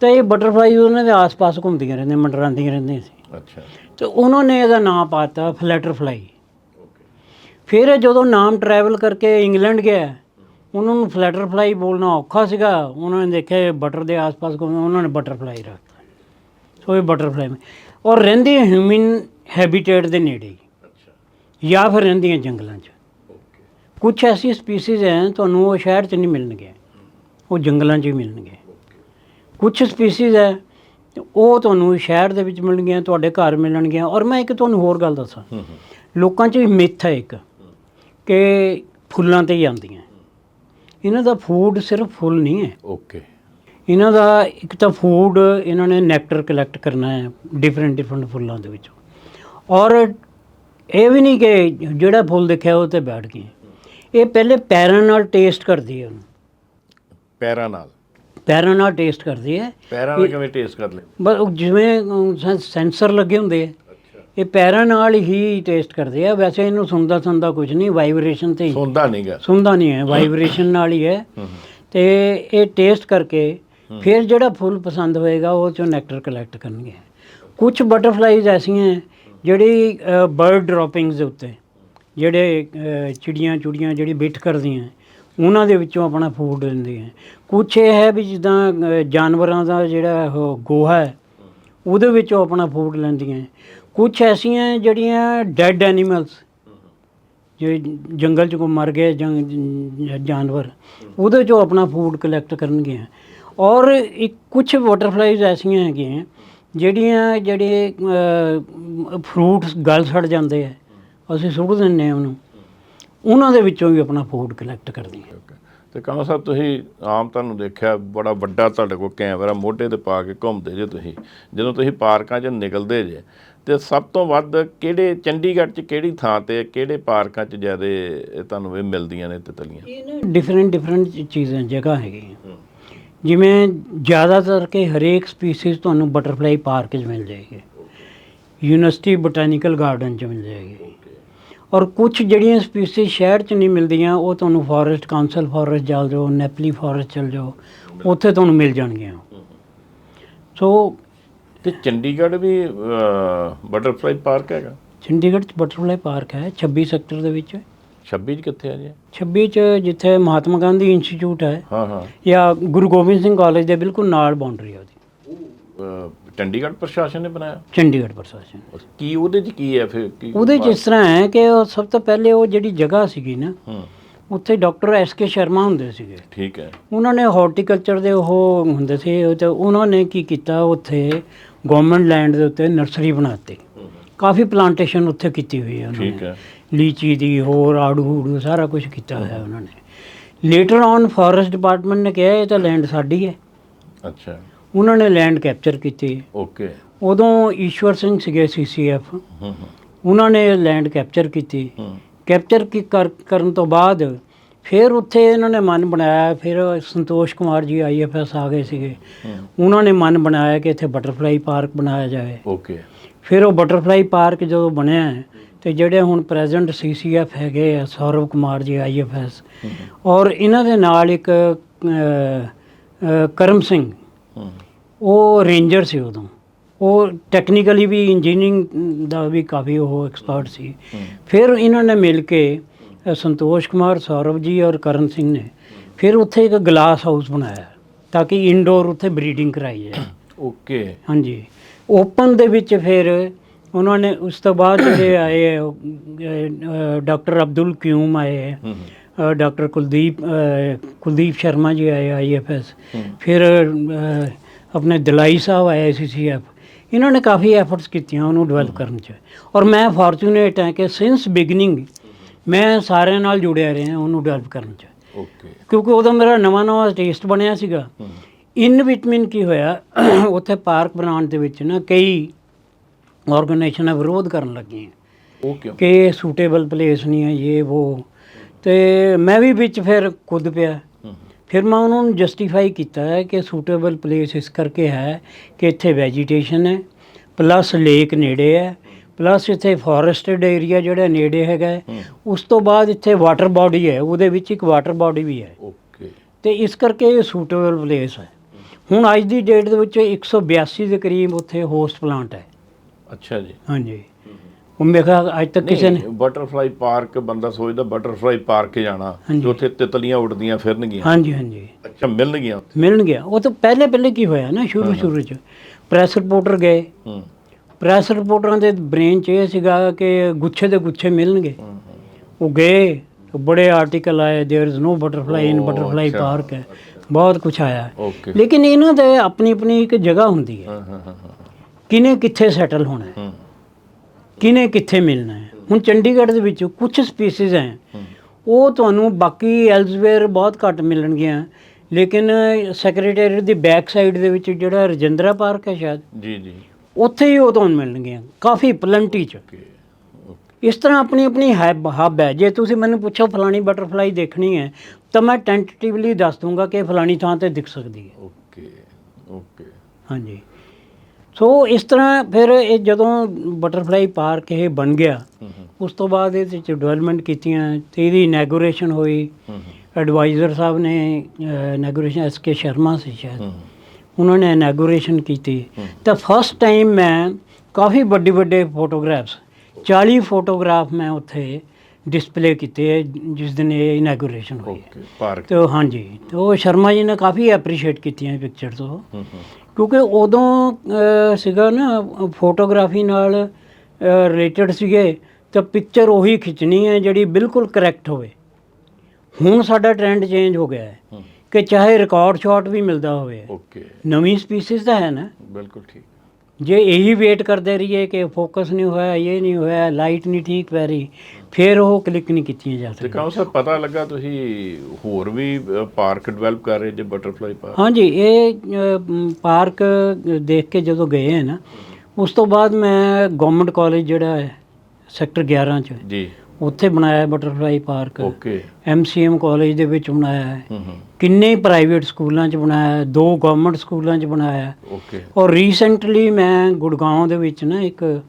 ਤਾਂ ਇਹ ਬਟਰਫਲਾਈ ਉਹਨਾਂ ਦੇ ਆਸ-ਪਾਸ ਘੁੰਮਦੀਆਂ ਰਹਿੰਦੀਆਂ ਮੰਡਰਾਉਂਦੀਆਂ ਰਹਿੰਦੀਆਂ ਸੀ। ਅੱਛਾ। ਤੇ ਉਹਨਾਂ ਨੇ ਇਹਦਾ ਨਾਮ ਪਾਤਾ ਫਲੈਟਰ ਫਲਾਈ ਫਿਰ ਇਹ ਜਦੋਂ ਨਾਮ ਟਰੈਵਲ ਕਰਕੇ ਇੰਗਲੈਂਡ ਗਿਆ ਉਹਨਾਂ ਨੂੰ ਫਲੈਟਰ ਫਲਾਈ ਬੋਲਣਾ ਔਖਾ ਸੀਗਾ। ਉਹਨਾਂ ਨੇ ਦੇਖਿਆ ਇਹ ਬਟਰ ਦੇ ਆਸ-ਪਾਸ ਘੁੰਮਦਾ ਉਹਨਾਂ ਨੇ ਬਟਰਫਲਾਈ ਰੱਖਤਾ। ਸੋ ਇਹ ਬਟਰਫਲਾਈ ਔਰ ਰਹਿੰਦੇ ਹਿਊਮਨ ਹੈਬਿਟੇਟ ਦੇ ਨੇੜੇ। ਹੀ ਅੱਛਾ। ਜਾਂ ਫਿਰ ਰਹਿੰਦੀਆਂ ਜੰਗਲਾਂ 'ਚ। ਓਕੇ। ਕੁਝ ਐਸੀ ਸਪੀਸੀਜ਼ ਹੈ ਤੁਹਾਨੂੰ ਉਹ ਸ਼ਹਿਰ 'ਚ ਨਹੀਂ ਮਿਲਣਗੇ। ਉਹ ਜੰਗਲਾਂ 'ਚ ਹੀ ਮਿਲਣਗੇ। ਕੁਝ ਸਪੀਸੀਜ਼ ਹੈ ਉਹ ਤੁਹਾਨੂੰ ਸ਼ਹਿਰ ਦੇ ਵਿੱਚ ਮਿਲਣਗੀਆਂ ਤੁਹਾਡੇ ਘਰ ਮਿਲਣਗੀਆਂ। ਔਰ ਮੈਂ ਇੱਕ ਤੁਹਾਨੂੰ ਹੋਰ ਗੱਲ ਦੱਸਾਂ। ਲੋਕਾਂ 'ਚ ਮਿੱਥ ਹੈ ਇੱਕ ਕਿ ਫੁੱਲਾਂ ਤੇ ਹੀ ਆਉਂਦੀਆਂ। ਇਹਨਾਂ ਦਾ ਫੂਡ ਸਿਰਫ ਫੁੱਲ ਨਹੀਂ ਹੈ। ਓਕੇ ਇਹਨਾਂ ਦਾ ਇੱਕ ਤਾਂ ਫੂਡ ਇਹਨਾਂ ਨੇ ਨੈਕਟਰ ਕਲੈਕਟ ਕਰਨਾ ਹੈ ਡਿਫਰੈਂਟ ਡਿਫਰੈਂਟ ਫੁੱਲਾਂ ਦੇ ਵਿੱਚੋਂ। ਔਰ ਇਹ ਵੀ ਨਹੀਂ ਕਿ ਜਿਹੜਾ ਫੁੱਲ ਦੇਖਿਆ ਉਹ ਤੇ ਬੈਠ ਗਏ ਇਹ ਪਹਿਲੇ ਪੈਰਾਂ ਨਾਲ ਟੇਸਟ ਕਰਦੀ ਹੈ ਉਹਨੂੰ। ਪੈਰਾਂ ਨਾਲ? ਪੈਰਾਂ ਨਾਲ ਟੇਸਟ ਕਰਦੀ ਹੈ ਪੈਰਾਂ ਨਾਲ ਕਿਵੇਂ ਟੇਸਟ ਕਰ ਲੈ ਬਸ ਉਹ ਜਿਵੇਂ ਸੈਂ- ਸੈਂਸਰ ਲੱਗੇ ਹੁੰਦੇ ਆ। ਅੱਛਾ। ਇਹ ਪੈਰਾਂ ਨਾਲ ਹੀ ਟੇਸਟ ਕਰਦੇ ਆ। ਵੈਸੇ ਇਹਨੂੰ ਸੁਣਦਾ ਸੁਣਦਾ ਕੁਝ ਨਹੀਂ ਵਾਈਬ੍ਰੇਸ਼ਨ ਤੇ ਹੀ। ਸੁਣਦਾ ਨਹੀਂਗਾ ਸੁਣਦਾ ਨਹੀਂ ਹੈ ਵਾਈਬ੍ਰੇਸ਼ਨ ਨਾਲ ਹੀ ਹੈ। ਹੂੰ ਤੇ ਇਹ ਟੇਸਟ ਕਰਕੇ ਫਿਰ ਜਿਹੜਾ ਫੁੱਲ ਪਸੰਦ ਹੋਏਗਾ ਉਹ ਚੋਂ ਨੈਕਟਰ ਕਲੈਕਟ ਕਰਨਗੇ। ਕੁਝ ਬਟਰਫਲਾਈਜ਼ ਐਸੀਆਂ ਹੈ ਜਿਹੜੀ ਬਰਡ ਡ੍ਰੌਪਿੰਗਸ ਦੇ ਉੱਤੇ ਜਿਹੜੇ ਅ, ਚਿੜੀਆਂ ਚੁੜੀਆਂ ਜਿਹੜੀ ਬਿੱਠ ਕਰਦੀਆਂ। ਉਹਨਾਂ ਦੇ ਵਿੱਚੋਂ ਆਪਣਾ ਫੂਡ ਲੈਂਦੀਆਂ ਕੁਝ ਇਹ ਹੈ ਵੀ ਜਿੱਦਾਂ ਅ, ਜਾਨਵਰਾਂ ਦਾ ਜਿਹੜਾ ਉਹ ਗੋਹਾ ਹੈ ਉਹਦੇ ਵਿੱਚੋਂ ਆਪਣਾ ਫੂਡ ਲੈਂਦੀਆਂ ਕੁਝ ਐਸੀਆਂ ਜਿਹੜੀਆਂ ਡੈਡ ਐਨੀਮਲਸ ਜਿਹੜੇ ਜੰਗਲ 'ਚ ਕੋ ਮਰ ਗਏ ਜੰਗ ਜ- ਜਾਨਵਰ ਉਹਦੇ 'ਚੋਂ ਆਪਣਾ ਫੂਡ ਕਲੈਕਟ ਕਰਨਗੇ ਔਰ ਇੱਕ ਕੁਝ ਬਟਰਫਲਾਈਜ਼ ਐਸੀਆਂ ਹੈਗੀਆਂ ਜਿਹੜੀਆਂ ਜਿਹੜੇ ਫਰੂਟਸ ਗਲ ਸੜ ਜਾਂਦੇ ਆ। ਅਸੀਂ ਸੁੱਟ ਦਿੰਨੇ ਆ ਉਹਨੂੰ। ਉਹਨਾਂ ਦੇ ਵਿੱਚੋਂ ਵੀ ਆਪਣਾ ਫੂਡ ਕਲੈਕਟ ਕਰਦੀਆਂ ਓਕੇ। ਤੇ ਕਾਮਾ ਸਾਹਿਬ ਤੁਸੀਂ ਆਮ ਤੁਹਾਨੂੰ ਦੇਖਿਆ ਬੜਾ ਵੱਡਾ ਤੁਹਾਡੇ ਕੋਲ ਕੈਮਰਾ ਮੋਢੇ ਤੇ ਪਾ ਕੇ ਘੁੰਮਦੇ ਜੇ ਤੁਸੀਂ। ਜਦੋਂ ਤੁਸੀਂ ਪਾਰਕਾਂ 'ਚ ਨਿਕਲਦੇ ਜੇ ਤੇ ਸਭ ਤੋਂ ਵੱਧ ਕਿਹੜੇ ਚੰਡੀਗੜ੍ਹ 'ਚ ਕਿਹੜੀ ਥਾਂ ਤੇ ਕਿਹੜੇ ਪਾਰਕਾਂ 'ਚ ਜ਼ਿਆਦਾ ਤੁਹਾਨੂੰ ਇਹ ਮਿਲਦੀਆਂ ਨੇ ਤਿਤਲੀਆਂ? ਇਹ ਨਾ ਡਿਫਰੈਂਟ ਡਿਫਰੈਂਟ ਚੀਜ਼ਾਂ ਜਗ੍ਹਾ ਹੈਗੀਆਂ। ਜਿਵੇਂ ਜ਼ਿਆਦਾਤਰ ਕੇ ਹਰੇਕ ਸਪੀਸੀਜ਼ ਤੁਹਾਨੂੰ ਬਟਰਫਲਾਈ ਪਾਰਕ 'ਚ ਮਿਲ ਜਾਏਗੀ। ਯੂਨੀਵਰਸਿਟੀ ਬੋਟੈਨੀਕਲ ਗਾਰਡਨ 'ਚ ਮਿਲ ਜਾਏਗੀ। ਔਰ ਕੁਝ ਜਿਹੜੀਆਂ ਸਪੀਸੀਜ਼ ਸ਼ਹਿਰ 'ਚ ਨਹੀਂ ਮਿਲਦੀਆਂ ਉਹ ਤੁਹਾਨੂੰ ਫੋਰੈਸਟ ਕਾਉਂਸਲ ਫੋਰੈਸਟ ਚੱਲ ਜਾਓ ਨੈਪਲੀ ਫੋਰੈਸਟ ਚਲ ਜਾਓ ਉੱਥੇ ਤੁਹਾਨੂੰ ਮਿਲ ਜਾਣਗੀਆਂ। ਸੋ ਤੇ ਚੰਡੀਗੜ੍ਹ ਵੀ ਬਟਰਫਲਾਈ ਪਾਰਕ ਹੈਗਾ? ਚੰਡੀਗੜ੍ਹ 'ਚ ਬਟਰਫਲਾਈ ਪਾਰਕ ਹੈ 26 ਸੈਕਟਰ ਦੇ ਵਿੱਚ। 26 'ਚ ਕਿੱਥੇ ਆ ਜੀ? 26 'ਚ ਜਿੱਥੇ ਮਹਾਤਮਾ ਗਾਂਧੀ ਇੰਸਟੀਚਿਊਟ ਹੈ ਹਾਂ ਹਾਂ। ਜਾਂ ਗੁਰੂ ਗੋਬਿੰਦ ਸਿੰਘ ਕਾਲਜ ਦੇ ਬਿਲਕੁਲ ਨਾਲ ਬਾਉਂਡਰੀ ਹੈ ਉਹਦੀ। ਚੰਡੀਗੜ੍ਹ ਪ੍ਰਸ਼ਾਸਨ ਨੇ ਬਣਾਇਆ? ਚੰਡੀਗੜ੍ਹ ਪ੍ਰਸ਼ਾਸਨ। ਕੀ ਉਹਦੇ 'ਚ ਕੀ ਹੈ ਫਿਰ? ਕੀ ਉਹਦੇ 'ਚ ਇਸ ਤਰ੍ਹਾਂ ਹੈ ਕਿ ਉਹ ਸਭ ਤੋਂ ਪਹਿਲੇ ਉਹ ਜਿਹੜੀ ਜਗ੍ਹਾ ਸੀਗੀ ਨਾ ਹੂੰ। ਉੱਥੇ ਡਾਕਟਰ ਐਸ ਕੇ ਸ਼ਰਮਾ ਹੁੰਦੇ ਸੀਗੇ। ਠੀਕ ਹੈ। ਉਹਨਾਂ ਨੇ ਹਾਰਟੀਕਲਚਰ ਦੇ ਉਹ ਹੁੰਦੇ ਸੀ ਉਹ ਤੇ ਉਹਨਾਂ ਨੇ ਕੀ ਕੀਤਾ ਉੱਥੇ ਗਵਰਨਮੈਂਟ ਲੈਂਡ ਦੇ ਉੱਤੇ ਨਰਸਰੀ ਬਣਾਤੀ। ਕਾਫੀ ਪਲਾਂਟੇਸ਼ਨ ਉੱਥੇ ਕੀਤੀ ਹੋਈ ਹੈ ਉਹਨਾਂ ਠੀਕ ਹੈ। ਲੀਚੀ ਦੀ ਹੋਰ ਆੜੂ ਹੂੜੂ ਸਾਰਾ ਕੁਝ ਕੀਤਾ ਹੋਇਆ ਉਹਨਾਂ ਨੇ। ਲੇਟਰ ਔਨ ਫੋਰੈਸਟ ਡਿਪਾਰਟਮੈਂਟ ਨੇ ਕਿਹਾ ਇਹ ਤਾਂ ਲੈਂਡ ਸਾਡੀ ਹੈ। ਅੱਛਾ। ਉਹਨਾਂ ਨੇ ਲੈਂਡ ਕੈਪਚਰ ਕੀਤੀ। ਓਕੇ ਉਦੋਂ ਈਸ਼ਵਰ ਸਿੰਘ ਸੀਗੇ ਸੀਸੀਐਫ ਹੂੰ ਹੂੰ। ਉਹਨਾਂ ਨੇ ਲੈਂਡ ਕੈਪਚਰ ਕੀਤੀ। ਕੈਪਚਰ ਕੀ ਕਰ- ਕਰਨ ਤੋਂ ਬਾਅਦ ਫਿਰ ਉੱਥੇ ਇਹਨਾਂ ਨੇ ਮਨ ਬਣਾਇਆ ਫਿਰ ਸੰਤੋਸ਼ ਕੁਮਾਰ ਜੀ ਆਈਐਫਐਸ ਆ ਗਏ ਸੀਗੇ। ਹੂੰ। ਉਹਨਾਂ ਨੇ ਮਨ ਬਣਾਇਆ ਕਿ ਇੱਥੇ ਬਟਰਫਲਾਈ ਪਾਰਕ ਬਣਾਇਆ ਜਾਵੇ ਓਕੇ ਫਿਰ ਉਹ ਬਟਰਫਲਾਈ ਪਾਰਕ ਜਦੋਂ ਬਣਿਆ ਤੇ ਜਿਹੜੇ ਹੁਣ ਪ੍ਰੈਜ਼ੈਂਟ ਸੀਸੀਐਫ ਹੈਗੇ ਆ ਸੌਰਵ ਕੁਮਾਰ ਜੀ ਆਈਐਫਐਸ ਔਰ ਇਹਨਾਂ ਦੇ ਨਾਲ ਇੱਕ ਕਰਮ ਸਿੰਘ। ਹੂੰ। ਉਹ ਰੇਂਜਰ ਸੀ ਉਦੋਂ। ਉਹ ਟੈਕਨੀਕਲੀ ਵੀ ਇੰਜੀਨੀਅਰਿੰਗ ਦਾ ਵੀ ਕਾਫੀ ਉਹ ਐਕਸਪਰਟ ਸੀ। ਹੂੰ ਫਿਰ ਇਹਨਾਂ ਨੇ ਮਿਲ ਕੇ ਅ, ਸੰਤੋਸ਼ ਕੁਮਾਰ ਸੌਰਵ ਜੀ ਔਰ ਕਰਨ ਸਿੰਘ ਨੇ ਫਿਰ ਉੱਥੇ ਇੱਕ ਗਲਾਸ ਹਾਊਸ ਬਣਾਇਆ ਤਾਂ ਕਿ ਇਨਡੋਰ ਉੱਥੇ ਬਰੀਡਿੰਗ ਕਰਾਈ ਜਾਏ। ਓਕੇ। ਹਾਂਜੀ। ਓਪਨ ਦੇ ਵਿੱਚ ਫਿਰ ਉਹਨਾਂ ਨੇ ਉਸ ਤੋਂ ਬਾਅਦ ਜਿਹੜੇ ਆਏ ਡਾਕਟਰ ਅਬਦੁਲ ਕਿਊਮ ਆਏ ਹੂੰ ਡਾਕਟਰ ਕੁਲਦੀਪ ਕੁਲਦੀਪ ਸ਼ਰਮਾ ਜੀ ਆਏ ਆਈਐਫਐਸ ਹੂੰ ਫਿਰ ਆਪਣੇ ਦਲਾਈ ਸਾਹਿਬ ਆਏ ਸੀਸੀਐਫ ਇਹਨਾਂ ਨੇ ਕਾਫੀ ਐਫਰਟਸ ਕੀਤੀਆਂ ਉਹਨੂੰ ਡਿਵੈਲਪ ਕਰਨ 'ਚ। ਔਰ ਮੈਂ ਫੋਰਚੂਨੇਟ ਹਾਂ ਕਿ ਸਿੰਸ ਬਿਗਨਿੰਗ ਮੈਂ ਸਾਰਿਆਂ ਨਾਲ ਜੁੜਿਆ ਰਿਹਾ ਉਹਨੂੰ ਡਿਵੈਲਪ ਕਰਨ 'ਚ। ਓਕੇ ਕਿਉਂਕਿ ਉਦੋਂ ਮੇਰਾ ਨਵਾਂ ਨਵਾਂ ਟੇਸਟ ਬਣਿਆ ਸੀਗਾ। ਇਨ ਵਿਟਮਿਨ ਕੀ ਹੋਇਆ ਉੱਥੇ ਪਾਰਕ ਬਣਾਉਣ ਦੇ ਵਿੱਚ ਨਾ ਕਈ ਆਰਗੇਨਾਈਜੇਸ਼ਨਾਂ ਵਿਰੋਧ ਕਰਨ ਲੱਗੀਆਂ। ਕਿਉਂ ਕਿ ਸੂਟੇਬਲ ਪਲੇਸ ਨਹੀਂ ਹੈ ਇਹ ਉਹ ਤੇ ਮੈਂ ਵੀ ਵਿੱਚ ਫਿਰ ਖੁਦ ਪਿਆ। ਫਿਰ ਮੈਂ ਉਹਨਾਂ ਨੂੰ ਜਸਟੀਫਾਈ ਕੀਤਾ ਹੈ ਕਿ ਸੂਟੇਬਲ ਪਲੇਸ ਇਸ ਕਰਕੇ ਹੈ ਕਿ ਇੱਥੇ ਵੈਜੀਟੇਸ਼ਨ ਹੈ ਪਲੱਸ ਲੇਕ ਨੇੜੇ ਹੈ ਪਲੱਸ ਇੱਥੇ ਫੋਰੈਸਟਡ ਏਰੀਆ ਜਿਹੜਾ ਨੇੜੇ ਹੈਗਾ ਹੈ। ਉਸ ਤੋਂ ਬਾਅਦ ਇੱਥੇ ਵਾਟਰ ਬਾਡੀ ਹੈ ਉਹਦੇ ਵਿੱਚ ਇੱਕ ਵਾਟਰ ਬਾਡੀ ਵੀ ਹੈ। ਓਕੇ ਤੇ ਇਸ ਕਰਕੇ ਇਹ ਸੂਟੇਬਲ ਪਲੇਸ ਹੈ। ਹੁਣ ਅੱਜ ਦੀ ਡੇਟ ਦੇ ਵਿੱਚ 182 ਦੇ ਕਰੀਬ ਉੱਥੇ ਹੋਸਟ ਪਲਾਂਟ ਹੈ। ਅੱਛਾ ਜੀ। ਹਾਂਜੀ। ਉਹ ਮੇਰੇ ਖਿਆਲ ਅੱਜ ਤੱਕ ਕਿਸੇ ਨੇ ਬਟਰਫਲਾਈ ਪਾਰਕ ਬੰਦਾ ਸੋਚਦਾ ਬਟਰਫਲਾਈ ਪਾਰਕ ਜਾਣਾ ਹਾਂਜੀ। ਤੇ ਉੱਥੇ ਤਿਤਲੀਆਂ ਉੱਡਦੀਆਂ ਫਿਰਨਗੀਆਂ ਹਾਂਜੀ ਹਾਂਜੀ ਅੱਛਾ ਮਿਲਣਗੀਆਂ ਉੱਥੇ ਮਿਲਣ ਗਿਆ ਉਹ ਤਾਂ ਪਹਿਲੇ ਪਹਿਲੇ ਕੀ ਹੋਇਆ ਨਾ ਸ਼ੁਰੂ ਸ਼ੁਰੂ ਚ ਪ੍ਰੈਸ ਰਿਪੋਰਟਰ ਗਏ ਹੂੰ ਪ੍ਰੈਸ ਰਿਪੋਰਟਰਾਂ ਦੇ ਬ੍ਰੇਨ 'ਚ ਇਹ ਸੀਗਾ ਕਿ ਗੁੱਛੇ ਦੇ ਗੁੱਛੇ ਮਿਲਣਗੇ ਹੂੰ ਹੂੰ। ਉਹ ਗਏ ਤੇ ਬੜੇ ਆਰਟੀਕਲ ਆਏ there is no butterfly in oh, butterfly ਅੱਛਾ। ਪਾਰਕ ਹੈ ਬਹੁਤ ਕੁਝ ਆਇਆ ਓਕੇ ਲੇਕਿਨ ਇਹਨਾਂ ਦੇ ਆਪਣੀ ਆਪਣੀ ਇੱਕ ਜਗ੍ਹਾ ਹੁੰਦੀ ਹੈ ਹਾਂ ਹਾਂ ਹਾਂ ਹਾਂ ਕਿਨੇ ਕਿੱਥੇ ਸੈਟਲ ਹੋਣਾ ਹੈ ਹੂੰ ਕਿਨੇ ਕਿੱਥੇ ਮਿਲਣਾ ਹੈ? ਹੁਣ ਚੰਡੀਗੜ੍ਹ ਦੇ ਵਿੱਚ ਕੁਝ ਸਪੀਸੀਜ਼ ਹੈ। ਉਹ ਤੁਹਾਨੂੰ ਬਾਕੀ ਐਲਸਵੇਅਰ ਬਹੁਤ ਘੱਟ ਮਿਲਣਗੀਆਂ। ਲੇਕਿਨ ਸੈਕਟਰੀਏਟ ਦੀ ਬੈਕ ਸਾਈਡ ਦੇ ਵਿੱਚ ਜਿਹੜਾ ਰਜਿੰਦਰਾ ਪਾਰਕ ਹੈ ਸ਼ਾਇਦ ਜੀ ਜੀ। ਉੱਥੇ ਹੀ ਉਹ ਤੁਹਾਨੂੰ ਮਿਲਣਗੀਆਂ। ਕਾਫੀ ਪਲੰਟੀ ਚ। ਇਸ ਤਰ੍ਹਾਂ ਆਪਣੀ ਆਪਣੀ ਹੱਬ ਹੱਬ ਹੈ। ਜੇ ਤੁਸੀਂ ਮੈਨੂੰ ਪੁੱਛੋ ਫਲਾਣੀ ਬਟਰਫਲਾਈ ਦੇਖਣੀ ਹੈ ਤਾਂ ਮੈਂ ਟੈਂਟੇਟਿਵਲੀ ਦੱਸ ਦੂੰਗਾ ਕਿ ਫਲਾਣੀ ਥਾਂ ਤੇ ਦਿਖ ਸਕਦੀ ਹੈ। ਓਕੇ ਓਕੇ ਹਾਂਜੀ। ਸੋ ਇਸ ਤਰ੍ਹਾਂ ਫਿਰ ਇਹ ਜਦੋਂ ਬਟਰਫਲਾਈ ਪਾਰਕ ਇਹ ਬਣ ਗਿਆ ਉਸ ਤੋਂ ਬਾਅਦ ਇਹਦੇ ਵਿੱਚ ਡਿਵੈਲਪਮੈਂਟ ਕੀਤੀਆਂ ਤੇ ਇਹਦੀ ਇਨੈਗੋਰੇਸ਼ਨ ਹੋਈ। ਐਡਵਾਈਜ਼ਰ ਸਾਹਿਬ ਨੇ ਇਨੈਗੋਰੇਸ਼ਨ ਐਸ ਕੇ ਸ਼ਰਮਾ ਸੀ ਸ਼ਾਇਦ। ਉਹਨਾਂ ਨੇ ਇਨੈਗੋਰੇਸ਼ਨ ਕੀਤੀ। ਤਾਂ ਫਸਟ ਟਾਈਮ ਮੈਂ ਕਾਫੀ ਵੱਡੇ ਵੱਡੇ ਫੋਟੋਗ੍ਰਾਫਸ 40 ਫੋਟੋਗ੍ਰਾਫ ਮੈਂ ਉੱਥੇ ਡਿਸਪਲੇ ਕੀਤੇ ਜਿਸ ਦਿਨ ਇਹ ਇਨੈਗੋਰੇਸ਼ਨ ਹੋਈ। ਹੈ। ਤੇ ਉਹ ਹਾਂਜੀ ਤੇ ਉਹ ਸ਼ਰਮਾ ਜੀ ਨੇ ਕਾਫੀ ਐਪਰੀਸ਼ੀਏਟ ਕੀਤੀਆਂ ਪਿਕਚਰ ਤੋਂ ਹੂੰ ਹੂੰ। ਕਿਉਂਕਿ ਉਦੋਂ ਸੀਗਾ ਨਾ ਫੋਟੋਗ੍ਰਾਫੀ ਨਾਲ ਰਿਲੇਟਡ ਸੀਗੇ ਤਾਂ ਪਿਕਚਰ ਉਹੀ ਖਿੱਚਣੀ ਹੈ ਜਿਹੜੀ ਬਿਲਕੁਲ ਕਰੈਕਟ ਹੋਵੇ। ਹੁਣ ਸਾਡਾ ਟ੍ਰੈਂਡ ਚੇਂਜ ਹੋ ਗਿਆ ਹੈ ਹੂੰ। ਕਿ ਚਾਹੇ ਰਿਕਾਰਡ ਸ਼ਾਟ ਵੀ ਮਿਲਦਾ ਹੋਵੇ। ਓਕੇ ਨਵੀਂ ਸਪੀਸੀਜ਼ ਤਾਂ ਹੈ ਨਾ। ਬਿਲਕੁਲ ਠੀਕ। ਜੇ ਇਹੀ ਵੇਟ ਕਰਦੇ ਰਹੀਏ ਕਿ ਫੋਕਸ ਨਹੀਂ ਹੋਇਆ ਇਹ ਨਹੀਂ ਹੋਇਆ ਲਾਈਟ ਨਹੀਂ ਠੀਕ ਪੈ ਰਹੀ ਫਿਰ ਉਹ ਕਲਿੱਕ ਨਹੀਂ ਕੀਤੀਆਂ ਜਾ ਤੇ ਸਕਦੀਆਂ। ਕਾਉਂ ਸਰ ਪਤਾ ਲੱਗਾ ਤੁਸੀਂ ਹੋਰ ਵੀ ਪਾਰਕ ਡਿਵੈਲਪ ਕਰ ਰਹੇ ਜੇ ਬਟਰਫਲਾਈ ਪਾਰਕ ਹਾਂਜੀ ਇਹ ਪਾਰਕ ਦੇਖ ਕੇ ਜਦੋਂ ਗਏ ਹੈ ਨਾ ਉਸ ਤੋਂ ਬਾਅਦ ਮੈਂ ਗਵਰਨਮੈਂਟ ਕਾਲਜ ਜਿਹੜਾ ਹੈ ਸੈਕਟਰ 11 ਚ। ਜੀ। ਉੱਥੇ ਬਣਾਇਆ butterfly park. Okay. MCM college ਦੇ ਵਿੱਚ ਬਣਾਇਆ ਹੈ। ਹੂੰ ਹੂੰ। ਕਿੰਨੇ ਪ੍ਰਾਈਵੇਟ ਸਕੂਲਾਂ 'ਚ ਬਣਾਇਆ ਹੈ, ਦੋ ਗਵਰਨਮੈਂਟ ਸਕੂਲਾਂ 'ਚ ਬਣਾਇਆ ਹੈ। ਓਕੇ। ਔਰ ਰੀਸੈਂਟਲੀ ਮੈਂ ਗੁੜਗਾਉਂ ਦੇ ਵਿੱਚ ਨਾ ਇੱਕ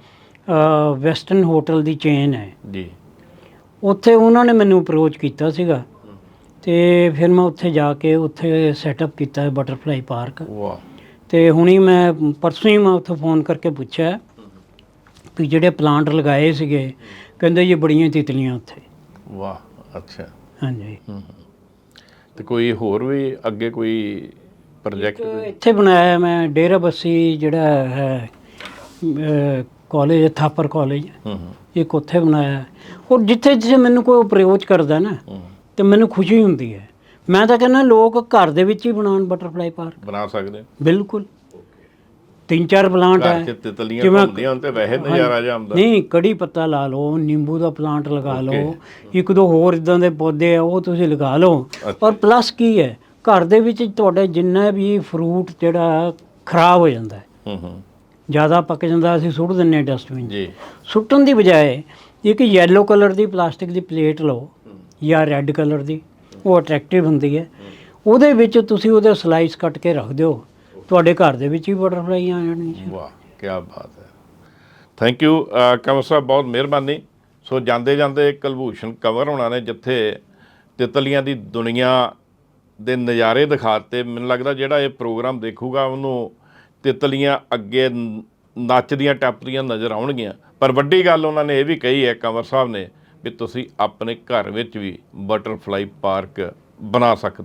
ਵੈਸਟਰਨ ਹੋਟਲ ਦੀ ਚੇਨ ਹੈ। ਜੀ। ਉੱਥੇ ਉਹਨਾਂ ਨੇ ਮੈਨੂੰ ਅਪਰੋਚ ਕੀਤਾ ਸੀਗਾ। ਤੇ ਫਿਰ ਮੈਂ ਉੱਥੇ ਜਾ ਕੇ ਉੱਥੇ ਸੈਟਅਪ ਕੀਤਾ ਹੈ ਬਟਰਫਲਾਈ ਪਾਰਕ ਵਾਹ। ਤੇ ਹੁਣੀ ਮੈਂ ਪਰਸੋਂ ਹੀ ਮੈਂ ਉੱਥੋਂ ਫੋਨ ਕਰਕੇ ਪੁੱਛਿਆ ਵੀ ਜਿਹੜੇ ਪਲਾਂਟ ਲਗਾਏ ਸੀਗੇ ਕਹਿੰਦੇ ਜੀ ਬੜੀਆਂ ਤਿਤਲੀਆਂ ਉੱਥੇ। ਵਾਹ ਅੱਛਾ। ਹਾਂਜੀ। ਹੂੰ। ਤੇ ਕੋਈ ਹੋਰ ਵੀ ਅੱਗੇ ਕੋਈ ਪ੍ਰੋਜੈਕਟ ਇੱਥੇ ਬਣਾਇਆ ਮੈਂ ਡੇਰਾ ਬੱਸੀ ਜਿਹੜਾ ਹੈ ਕਾਲਜ ਥਾਪਰ ਕਾਲਜ ਹੂੰ ਇੱਕ ਉੱਥੇ ਬਣਾਇਆ। ਔਰ ਜਿੱਥੇ ਜਿੱਥੇ ਮੈਨੂੰ ਕੋਈ ਅਪਰੋਚ ਕਰਦਾ ਨਾ। ਤੇ ਮੈਨੂੰ ਖੁਸ਼ੀ ਹੁੰਦੀ ਹੈ। ਮੈਂ ਤਾਂ ਕਹਿੰਦਾ ਲੋਕ ਘਰ ਦੇ ਵਿੱਚ ਹੀ ਬਣਾਉਣ ਬਟਰਫਲਾਈ ਪਾਰਕ ਬਣਾ ਸਕਦੇ। ਬਿਲਕੁਲ। ਤਿੰਨ ਚਾਰ ਪਲਾਂਟ ਘਰ ਹੈ ਚ ਤਿਤਲੀਆਂ ਜਿਵੇਂ- ਹੁਣ ਤੇ ਵੈਸੇ ਨਜ਼ਾਰਾ ਜਿਹਾ ਆਉਂਦਾ ਨਹੀਂ ਕੜੀ ਪੱਤਾ ਲਾ ਲਓ ਨਿੰਬੂ ਦਾ ਪਲਾਂਟ ਲਗਾ ਲਓ ਇੱਕ ਦੋ ਹੋਰ ਇਦਾਂ ਦੇ ਪੌਦੇ ਆ ਉਹ ਤੁਸੀਂ ਲਗਾ ਲਓ। ਔਰ ਪਲੱਸ ਕੀ ਹੈ ਘਰ ਦੇ ਵਿੱਚ ਤੁਹਾਡੇ ਜਿੰਨਾ ਵੀ ਫਰੂਟ ਜਿਹੜਾ ਖਰਾਬ ਹੋ ਜਾਂਦਾ ਹੈ। ਹੂੰ ਹੂੰ। ਜ਼ਿਆਦਾ ਪੱਕ ਜਾਂਦਾ ਅਸੀਂ ਸੁੱਟ ਦਿੰਨੇ ਡਸਟਬਿਨ ਜੀ। ਸੁੱਟਣ ਦੀ ਬਜਾਏ ਇੱਕ ਯੈਲੋ ਕਲਰ ਦੀ ਪਲਾਸਟਿਕ ਦੀ ਪਲੇਟ ਲਓ ਜਾਂ ਰੈੱਡ ਕਲਰ ਦੀ ਉਹ ਅਟਰੈਕਟਿਵ ਹੁੰਦੀ ਹੈ। ਉਹਦੇ ਵਿੱਚ ਤੁਸੀਂ ਉਹਦੇ ਸਲਾਈਸ ਕੱਟ ਕੇ ਰੱਖ ਦਿਓ। ਤੁਹਾਡੇ ਘਰ ਦੇ ਵਿੱਚ ਵੀ ਬਟਰਫਲਾਈ ਆ ਜਾਣਗੀਆਂ ਵਾਹ ਕੀ ਬਾਤ ਹੈ। ਥੈਂਕ ਯੂ ਕਮਰ ਸਾਹਿਬ, ਬਹੁਤ ਮਿਹਰਬਾਨੀ। ਸੋ ਜਾਂਦੇ ਜਾਂਦੇ ਕਲਭੂਸ਼ਣ ਕੰਵਰ ਹੋਣਾ ਨੇ, ਜਿੱਥੇ ਤਿਤਲੀਆਂ ਦੀ ਦੁਨੀਆ ਦੇ ਨਜ਼ਾਰੇ ਦਿਖਾਤੇ। ਮੈਨੂੰ ਲੱਗਦਾ ਜਿਹੜਾ ਇਹ ਪ੍ਰੋਗਰਾਮ ਦੇਖੂਗਾ, ਉਹਨੂੰ ਤਿਤਲੀਆਂ ਅੱਗੇ ਨ- ਨੱਚਦੀਆਂ, ਟੱਪਦੀਆਂ ਨਜ਼ਰ ਆਉਣਗੀਆਂ। ਪਰ ਵੱਡੀ ਗੱਲ ਉਹਨਾਂ ਨੇ ਇਹ ਵੀ ਕਹੀ ਹੈ ਕੰਵਰ ਸਾਹਿਬ ਨੇ, ਵੀ ਤੁਸੀਂ ਆਪਣੇ ਘਰ ਵਿੱਚ ਵੀ ਬਟਰਫਲਾਈ ਪਾਰਕ ਬਣਾ ਸਕਦੇ